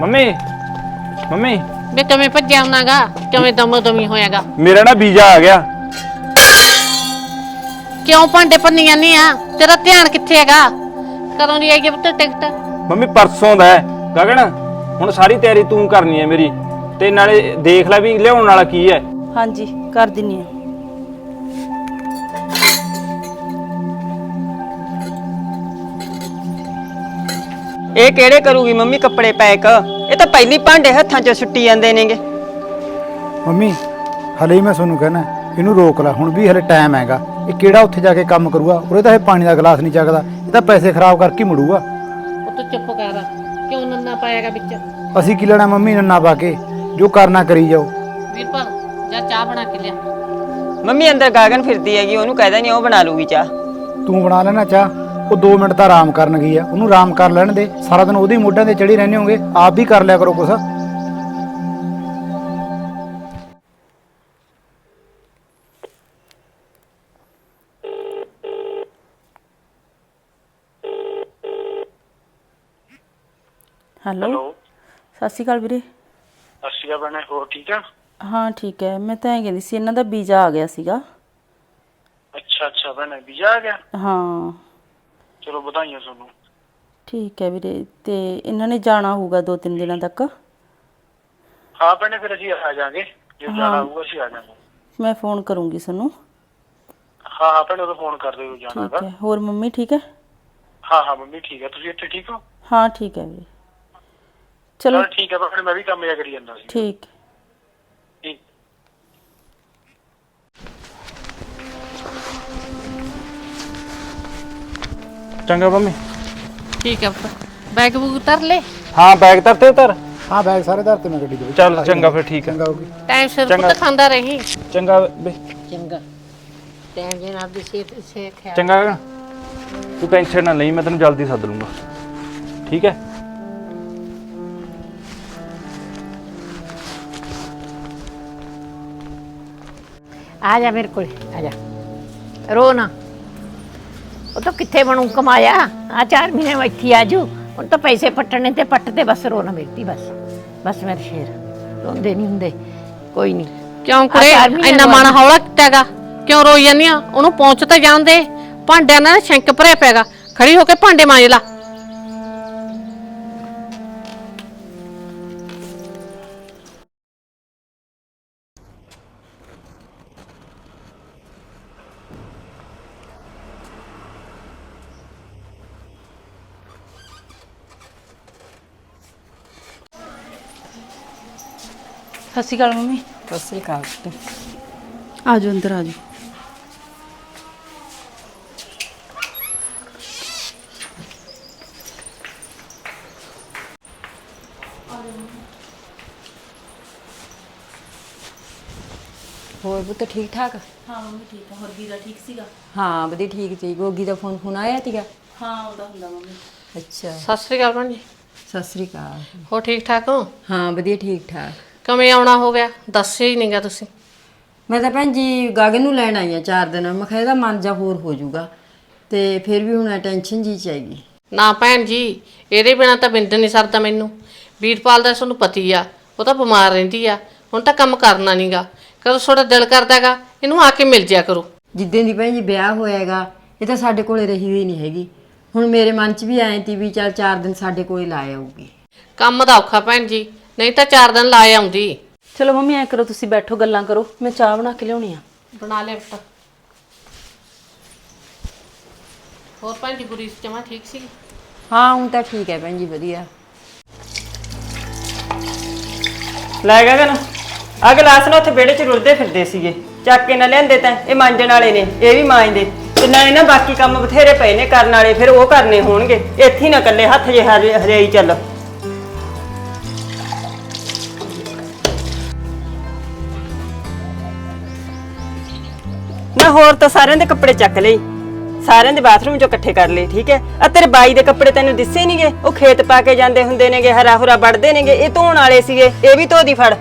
ਮੰਮੀ। ਮੰਮੀ। ਵੇ ਕਿਵੇਂ ਭੱਜਿਆ ਹੁੰਨਾਗਾ ਕਿਵੇਂ ਦਮੋ ਦਮੀ ਹੋਇਆਗਾ? ਮੇਰਾ ਨਾ ਵੀਜ਼ਾ ਆ ਗਿਆ। ਕਿਉਂ ਭਾਂਡੇ ਭੰਨੀ ਜਾਂਦੀ ਆ? ਤੇਰਾ ਧਿਆਨ ਕਿੱਥੇ ਹੈਗਾ? ਕਦੋਂ ਦੀ ਆਈ ਪੁੱਤ ਟਿਕਟ? ਮੰਮੀ ਪਰਸੋਂ ਦਾ ਹੈ। ਗਗਨ ਹੁਣ ਸਾਰੀ ਤਿਆਰੀ ਤੂੰ ਕਰਨੀ ਹੈ ਮੇਰੀ। ਤੇ ਨਾਲੇ ਦੇਖ ਲੈ ਵੀ ਲਿਆਉਣ ਵਾਲਾ ਕੀ ਹੈ। ਹਾਂਜੀ ਕਰ ਦਿੰਨੀ ਆ। ਇਹ ਕਿਹੜੇ ਕਰੂਗੀ ਮੰਮੀ ਕੱਪੜੇ ਪੈਕ? ਇਹ ਤਾਂ ਪਹਿਲੀ ਭਾਂਡੇ ਹੱਥਾਂ 'ਚ ਸੁੱਟੀ ਜਾਂਦੇ ਨੇਗੇ। ਮੰਮੀ ਹਲੇ ਹੀ ਮੈਂ ਤੁਹਾਨੂੰ ਕਹਿਣਾ ਇਹਨੂੰ ਰੋਕ ਲੈ ਹੁਣ ਵੀ ਹਲੇ ਟਾਈਮ ਹੈਗਾ। ਇਹ ਕਿਹੜਾ ਉੱਥੇ ਜਾ ਕੇ ਕੰਮ ਕਰੂਗਾ? ਉਹਦੇ ਤਾਂ ਇਹ ਪਾਣੀ ਦਾ ਗਲਾਸ ਨਹੀਂ ਚੱਕਦਾ। ਇਹ ਤਾਂ ਪੈਸੇ ਖਰਾਬ ਕਰਕੇ ਹੀ ਮੁੜੂਗਾ। ਉਹ ਤੂੰ ਚੁੱਪ ਕਰ ਕਿਉਂ ਨੰਨਾ ਪਾਏਗਾ ਵਿੱਚ? ਅਸੀਂ ਕੀ ਲੈਣਾ ਮੰਮੀ ਨੰਨਾ ਪਾ ਕੇ? ਜੋ ਕਰਨਾ ਕਰੀ ਜਾਓ। ਵੀਰਪਾਲ ਜਾ ਚਾਹ ਬਣਾ ਕੇ ਲਿਆ। ਮੰਮੀ ਅੰਦਰ ਗਾਗਨ ਫਿਰਦੀ ਹੈਗੀ ਉਹਨੂੰ ਕਹਿ ਦੇਣੀ ਉਹ ਬਣਾ ਲੂਗੀ ਚਾਹ। ਤੂੰ ਬਣਾ ਲੈਣਾ ਚਾਹ। ਉਹ 2 ਮਿੰਟ ਤਾਂ ਆਰਾਮ ਕਰਨ ਗਈ ਆ। ਉਹਨੂੰ ਆਰਾਮ ਕਰ ਲੈਣ ਦੇ। ਸਾਰਾ ਦਿਨ ਉਹਦੇ ਹੀ ਮੋਢਿਆਂ ਤੇ ਚੜੀ ਰਹਿੰਦੇ ਹੋਗੇ। ਆਪ ਵੀ ਕਰ ਲਿਆ ਕਰੋ ਕੁਛ। ਹੈਲੋ। ਸਤਿ ਸ਼੍ਰੀ ਅਕਾਲ ਵੀਰੇ। ਅਸੀਆ ਬਣੇ ਹੋਰ ਠੀਕ ਆ? ਹਾਂ ਠੀਕ ਹੈ। ਮੈਂ ਤਾਂ ਇਹ ਕਹਿੰਦੀ ਸੀ ਇਹਨਾਂ ਦਾ ਵੀਜ਼ਾ ਆ ਗਿਆ ਸੀਗਾ। ਅੱਛਾ ਅੱਛਾ ਬਣੇ ਵੀਜ਼ਾ ਆ ਗਿਆ? ਹਾਂ। ਚਲੋ ਵਧਾਈਆਂ ਤੁਹਾਨੂੰ। ਠੀਕ ਹੈ ਵੀਰੇ ਤੇ ਇਹਨਾਂ ਨੇ ਜਾਣਾ ਹੋਊਗਾ ਦੋ ਤਿੰਨ ਦਿਨਾਂ ਤੱਕ? ਹਾਂ ਭੈਣੇ ਫਿਰ ਅਸੀਂ ਆ ਜਾਾਂਗੇ ਜੇ ਜਾਣਾ ਹੋਊਗਾ ਅਸੀਂ ਆ ਜਾਾਂਗੇ ਮੈਂ ਫੋਨ ਕਰੂੰਗੀ ਤੁਹਾਨੂੰ। ਹਾਂ ਹਾਂ ਭੈਣੇ ਉਦੋਂ ਫੋਨ ਕਰ ਦਿਓ ਜਾਣਾ ਠੀਕ ਹੈ ਹੋਰ ਮੰਮੀ ਠੀਕ ਹੈ? ਹਾਂ ਹਾਂ ਮੰਮੀ ਠੀਕ ਹੈ ਤੁਸੀਂ ਇੱਥੇ ਠੀਕ ਹੋ? ਹਾਂ ਠੀਕ ਹੈ ਵੀਰੇ। ਚਲੋ ਚਲੋ ਠੀਕ ਹੈ ਭੈਣੇ ਮੈਂ ਵੀ ਕੰਮ ਜਾ ਕਰੀ ਜਾਂਦਾ ਸੀ। ਠੀਕ ਠੀਕ। ਚੰਗਾ ਮੰਮੀ ਠੀਕ ਹੈ ਪੁੱਤ। ਬੈਗ ਬੂਗ ਉਤਰ ਲੈ। ਹਾਂ ਬੈਗ ਤਾਂ ਤੇ ਉਤਰ ਹਾਂ ਬੈਗ ਸਾਰੇ ਧਰ ਤੇ ਮੈਂ ਗੱਡੀ ਦੇ ਵਿੱਚ। ਚੱਲ ਚੰਗਾ ਫਿਰ ਠੀਕ ਹੈ ਚੰਗਾ ਟਾਈਮ ਸਿਰ ਪੁੱਤ ਖਾਂਦਾ ਰਹੀ। ਚੰਗਾ ਬੇ। ਚੰਗਾ। ਟਾਈਮ ਜੇ ਨਾਲ ਦੀ ਸਿਹਤ ਸੇ ਖਿਆਲ ਚੰਗਾ ਤੂੰ ਟੈਨਸ਼ਨ ਨਾ ਲਈ ਮੈਂ ਤੈਨੂੰ ਜਲਦੀ ਸੱਦ ਲੂੰਗਾ। ਠੀਕ ਹੈ? ਆ ਜਾ ਮੇਰੇ ਕੋਲ ਆ ਜਾ। ਰੋ ਨਾ। ਉਹ ਤਾਂ ਕਿੱਥੇ ਬਣੂ ਕਮਾਇਆ? ਆ ਚਾਰ ਮਹੀਨੇ ਮੈਂ ਇੱਥੇ ਆ ਜੂ। ਹੁਣ ਤਾਂ ਪੈਸੇ ਪੱਟਣੇ ਤੇ ਪੱਟ ਤੇ ਬਸ ਰੋ ਨਾ ਮੇਰੀ ਬਸ। ਬਸ ਮੇਰੇ ਸ਼ੇਰ ਰੋਂਦੇ ਨਹੀਂ ਹੁੰਦੇ ਕੋਈ ਨਹੀਂ ਕਿਉਂ ਕੁੜੇ? ਆਹ ਚਾਰ ਮਹੀਨੇ ਇੰਨਾ ਬਾਅਦ। ਮਨ ਹੌਲਾ ਕੀਤਾਗਾ ਕਿਉਂ ਰੋਈ ਜਾਂਦੀ ਆ? ਉਹਨੂੰ ਪਹੁੰਚ ਤਾਂ ਜਾਂਦੇ ਭਾਂਡਿਆਂ ਨਾਲ ਸ਼ੰਕ ਭਰਿਆ ਪੈਗਾ ਖੜੀ ਹੋ ਕੇ ਭਾਂਡੇ ਮਾਂਜ ਲਾ। ਸਤਿ ਸ਼੍ਰੀ ਅਕਾਲ ਮੰਮੀ। ਸਤਿ ਸ੍ਰੀ ਅਕਾਲ ਆ ਜਾਓ ਅੰਦਰ ਆ ਜਾਓ ਹੋਰ ਪੁੱਤ ਠੀਕ ਠਾਕ? ਹਾਂ ਮੰਮੀ ਠੀਕ ਹੈ ਹੋਰ ਵੀਰਾ ਠੀਕ ਸੀਗਾ? ਹਾਂ ਵਧੀਆ ਠੀਕ ਸੀ ਗੋਗੀ ਦਾ ਫੋਨ ਫੋਨ ਆਇਆ ਸੀਗਾ? ਹਾਂ ਉਹਦਾ ਹੁੰਦਾ ਮੰਮੀ। ਅੱਛਾ। ਸਤਿ ਸ੍ਰੀ ਅਕਾਲ ਭੈਣ ਜੀ। ਸਤਿ ਸ੍ਰੀ ਅਕਾਲ। ਹੋ ਠੀਕ ਠਾਕ ਹੋ? ਹਾਂ ਵਧੀਆ ਠੀਕ ਠਾਕ। ਕਿਵੇਂ ਆਉਣਾ ਹੋ ਗਿਆ? ਦੱਸਿਆ ਹੀ ਨਹੀਂਗਾ ਤੁਸੀਂ। ਮੈਂ ਤਾਂ ਭੈਣ ਜੀ ਗਾਗਨ ਨੂੰ ਲੈਣ ਆਈ ਆ ਚਾਰ ਦਿਨ। ਮੈਂ ਕਿਹਾ ਇਹਦਾ ਮਨ ਜਾ ਹੋਰ ਹੋ ਜਾਊਗਾ। ਤੇ ਫਿਰ ਵੀ ਹੁਣ ਟੈਨਸ਼ਨ ਜੀ ਚਾਹੀਦੀ ਨਾ ਭੈਣ ਜੀ ਇਹਦੇ ਬਿਨਾ ਤਾਂ ਬਿੰਦ ਨਹੀਂ ਸਰਦਾ ਮੈਨੂੰ। ਵੀਰਪਾਲ ਦਾ ਤੁਹਾਨੂੰ ਪਤੀ ਆ ਉਹ ਤਾਂ ਬਿਮਾਰ ਰਹਿੰਦੀ ਆ। ਹੁਣ ਤਾਂ ਕੰਮ ਕਰਨਾ ਨਹੀਂਗਾ ਕਦੋਂ ਤੁਹਾਡਾ ਦਿਲ ਕਰਦਾਗਾ ਇਹਨੂੰ ਆ ਕੇ ਮਿਲ ਜਿਆ ਕਰੋ। ਜਿੱਦਾਂ ਦੀ ਭੈਣ ਜੀ ਵਿਆਹ ਹੋਇਆਗਾ ਇਹ ਤਾਂ ਸਾਡੇ ਕੋਲੇ ਰਹੀ ਹੋਈ ਨਹੀਂ ਹੈਗੀ। ਹੁਣ ਮੇਰੇ ਮਨ 'ਚ ਵੀ ਆਏ ਤੀ ਵੀ ਚੱਲ ਚਾਰ ਦਿਨ ਸਾਡੇ ਕੋਲੇ ਲਾ ਆਊਗੀ ਕੰਮ ਦਾ ਔਖਾ ਭੈਣ ਜੀ। ਨਹੀਂ ਤਾਂ ਚਾਰ ਦਿਨ ਲਾ ਆਉਂਦੀ। ਚਲੋ ਮੰਮੀ ਐ ਕਰੋ ਤੁਸੀਂ ਬੈਠੋ ਗੱਲਾਂ ਕਰੋ। ਮੈਂ ਚਾਹ ਬਣਾ ਕੇ ਲਿਆਉਣੀ ਆ। ਬਣਾ ਲਿਆ ਬੇਟਾ ਹੋਰ ਭੈਣ ਜੀ ਗੁਰੀ ਜਮਾ ਠੀਕ ਸੀ? ਹਾਂ ਹੁਣ ਤਾਂ ਠੀਕ ਹੈ ਭੈਣ ਜੀ ਵਧੀਆ। ਲੈ ਗਗਨ ਆ ਗਲਾਸ ਨਾ ਉੱਥੇ ਵਿਹੜੇ 'ਚ ਰੁਲਦੇ ਫਿਰਦੇ ਸੀਗੇ। ਚੱਕ ਕੇ ਨਾ ਲਿਆਂਦੇ ਤਾਂ ਇਹ ਮਾਂਜਣ ਵਾਲੇ ਨੇ ਇਹ ਵੀ ਮਾਂਜਦੇ। ਤੇ ਨਾਲੇ ਨਾ ਬਾਕੀ ਕੰਮ ਬਥੇਰੇ ਪਏ ਨੇ ਕਰਨ ਵਾਲੇ ਫਿਰ ਉਹ ਕਰਨੇ ਹੋਣਗੇ। ਇੱਥੇ ਹੀ ਨਾ ਇਕੱਲੇ ਹੱਥ ਜੇ ਹਰਿਆਈ ਚੱਲ। ਹੋਰ ਤਾਂ ਸਾਰਿਆਂ ਦੇ ਕੱਪੜੇ ਚੱਕ ਲਈ ਸਾਰਿਆਂ ਦੇ ਬਾਥਰੂਮ ਚੋਂ ਇਕੱਠੇ ਕਰ ਲਏ, ਠੀਕ ਹੈ? ਆ ਤੇਰੇ ਬਾਈ ਦੇ ਕੱਪੜੇ ਤੈਨੂੰ ਦਿਸੇ ਨਹੀਂਗੇ ਉਹ ਖੇਤ ਪਾ ਕੇ ਜਾਂਦੇ ਹੁੰਦੇ ਨੇਗੇ ਹਰਾ ਹੁਰਾ ਵੱਢਦੇ ਨੇਗੇ ਇਹ ਧੋਣ ਵਾਲੇ ਸੀਗੇ, ਇਹ ਵੀ ਧੋ ਦੀ ਫੜ।